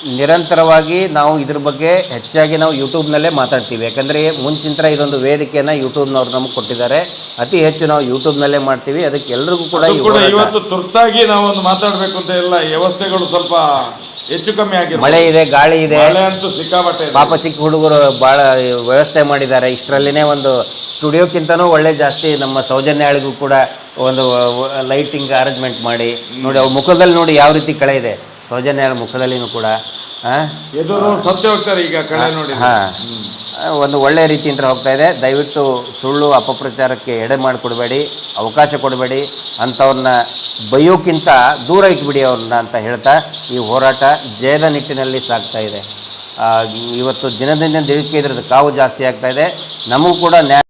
ನಿರಂತರವಾಗಿ ನಾವು ಇದ್ರ ಬಗ್ಗೆ ಹೆಚ್ಚಾಗಿ ನಾವು ಯೂಟ್ಯೂಬ್ನಲ್ಲೇ ಮಾತಾಡ್ತೀವಿ. ಯಾಕಂದರೆ ಮುಂಚಿನ ಇದೊಂದು ವೇದಿಕೆಯನ್ನು ಯೂಟ್ಯೂಬ್ನವ್ರು ನಮಗೆ ಕೊಟ್ಟಿದ್ದಾರೆ. ಅತಿ ಹೆಚ್ಚು ನಾವು ಯೂಟ್ಯೂಬ್ನಲ್ಲೇ ಮಾಡ್ತೀವಿ. ಅದಕ್ಕೆ ಎಲ್ರಿಗೂ ಕೂಡ ಈ ಕೂಡ ಹೋರಾಟ- ಇವತ್ತು ತುರ್ತಾಗಿ ನಾವು ಒಂದು ಮಾತಾಡ್ಬೇಕು ಅಂತ ಎಲ್ಲ ವ್ಯವಸ್ಥೆಗಳು ಸ್ವಲ್ಪ ಹೆಚ್ಚು ಕಮ್ಮಿ ಆಗಿದೆ ಮಳೆ ಇದೆ ಗಾಳಿ ಇದೆ. ಮಳೆ ಅಂತೂ ಸಿಕ್ಕಾಬಟ್ಟೆ ಇದೆ. ಪಾಪ ಚಿಕ್ಕ ಹುಡುಗರು ಭಾಳ ವ್ಯವಸ್ಥೆ ಮಾಡಿದ್ದಾರೆ. ಇಷ್ಟರಲ್ಲಿನೇ ಒಂದು ಸ್ಟುಡಿಯೋಕ್ಕಿಂತನೂ ಒಳ್ಳೆ ಜಾಸ್ತಿ ನಮ್ಮ ಸೌಜನ್ಯಾಳಿಗೂ ಕೂಡ ಒಂದು ಲೈಟಿಂಗ್ ಅರೇಂಜ್ಮೆಂಟ್ ಮಾಡಿ. ನೋಡಿ ಅವ್ರ ಮುಖದಲ್ಲಿ ನೋಡಿ ಯಾವ ರೀತಿ ಕಳೆ ಇದೆ. ಸೌಜನ್ಯಾಳ ಮುಖದಲ್ಲಿನೂ ಕೂಡ ಹೋಗ್ತಾರೆ ಈಗ ಕಳೆ ನೋಡಿ ಹಾಂ. ಒಂದು ಒಳ್ಳೆಯ ರೀತಿಯಿಂದ ಹೋಗ್ತಾ ಇದೆ. ದಯವಿಟ್ಟು ಸುಳ್ಳು ಅಪಪ್ರಚಾರಕ್ಕೆ ಎಡೆ ಮಾಡಿಕೊಡ್ಬೇಡಿ ಅವಕಾಶ ಕೊಡಬೇಡಿ ಅಂಥವ್ರನ್ನ ಬೈಯೋಕ್ಕಿಂತ ದೂರ ಇಟ್ಬಿಡಿ ಅವ್ರನ್ನ ಅಂತ ಹೇಳ್ತಾ ಈ ಹೋರಾಟ ಜಯದ ನಿಟ್ಟಿನಲ್ಲಿ ಸಾಗ್ತಾ ಇದೆ. ಇವತ್ತು ದಿನದಿಂದ ದಿನಕ್ಕೆ ಇದ್ರದ್ದು ಕಾವು ಜಾಸ್ತಿ ಆಗ್ತಾ ಇದೆ. ನಮಗೂ ಕೂಡ ನ್ಯಾಯ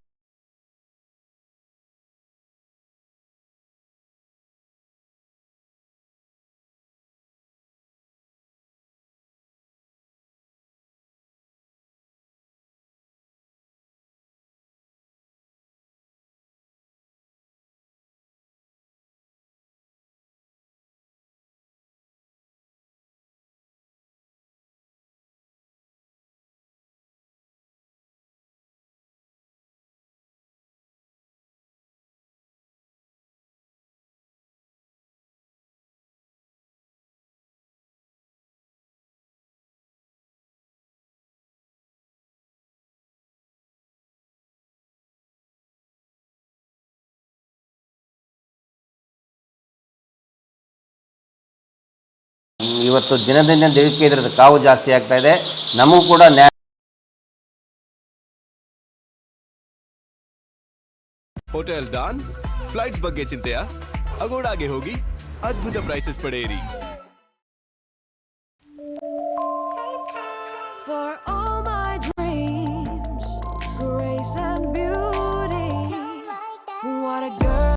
ಇವತ್ತು ದಿನದಿಂದ ದಿನಕ್ಕೆ ಇದ್ರದ್ದು ಕಾವು ಜಾಸ್ತಿ ಆಗ್ತಾ ಇದೆ. ನಮಗೂ ಕೂಡ ನ್ಯಾಯ ಹೋಟೆಲ್ ಡಾನ್, ಫ್ಲೈಟ್ಸ್ ಬಗ್ಗೆ ಚಿಂತೆಯ? ಅಗೋಡಾಗೆ ಹೋಗಿ ಅದ್ಭುತ ಪ್ರೈಸಸ್ ಪಡೆಯಿರಿ.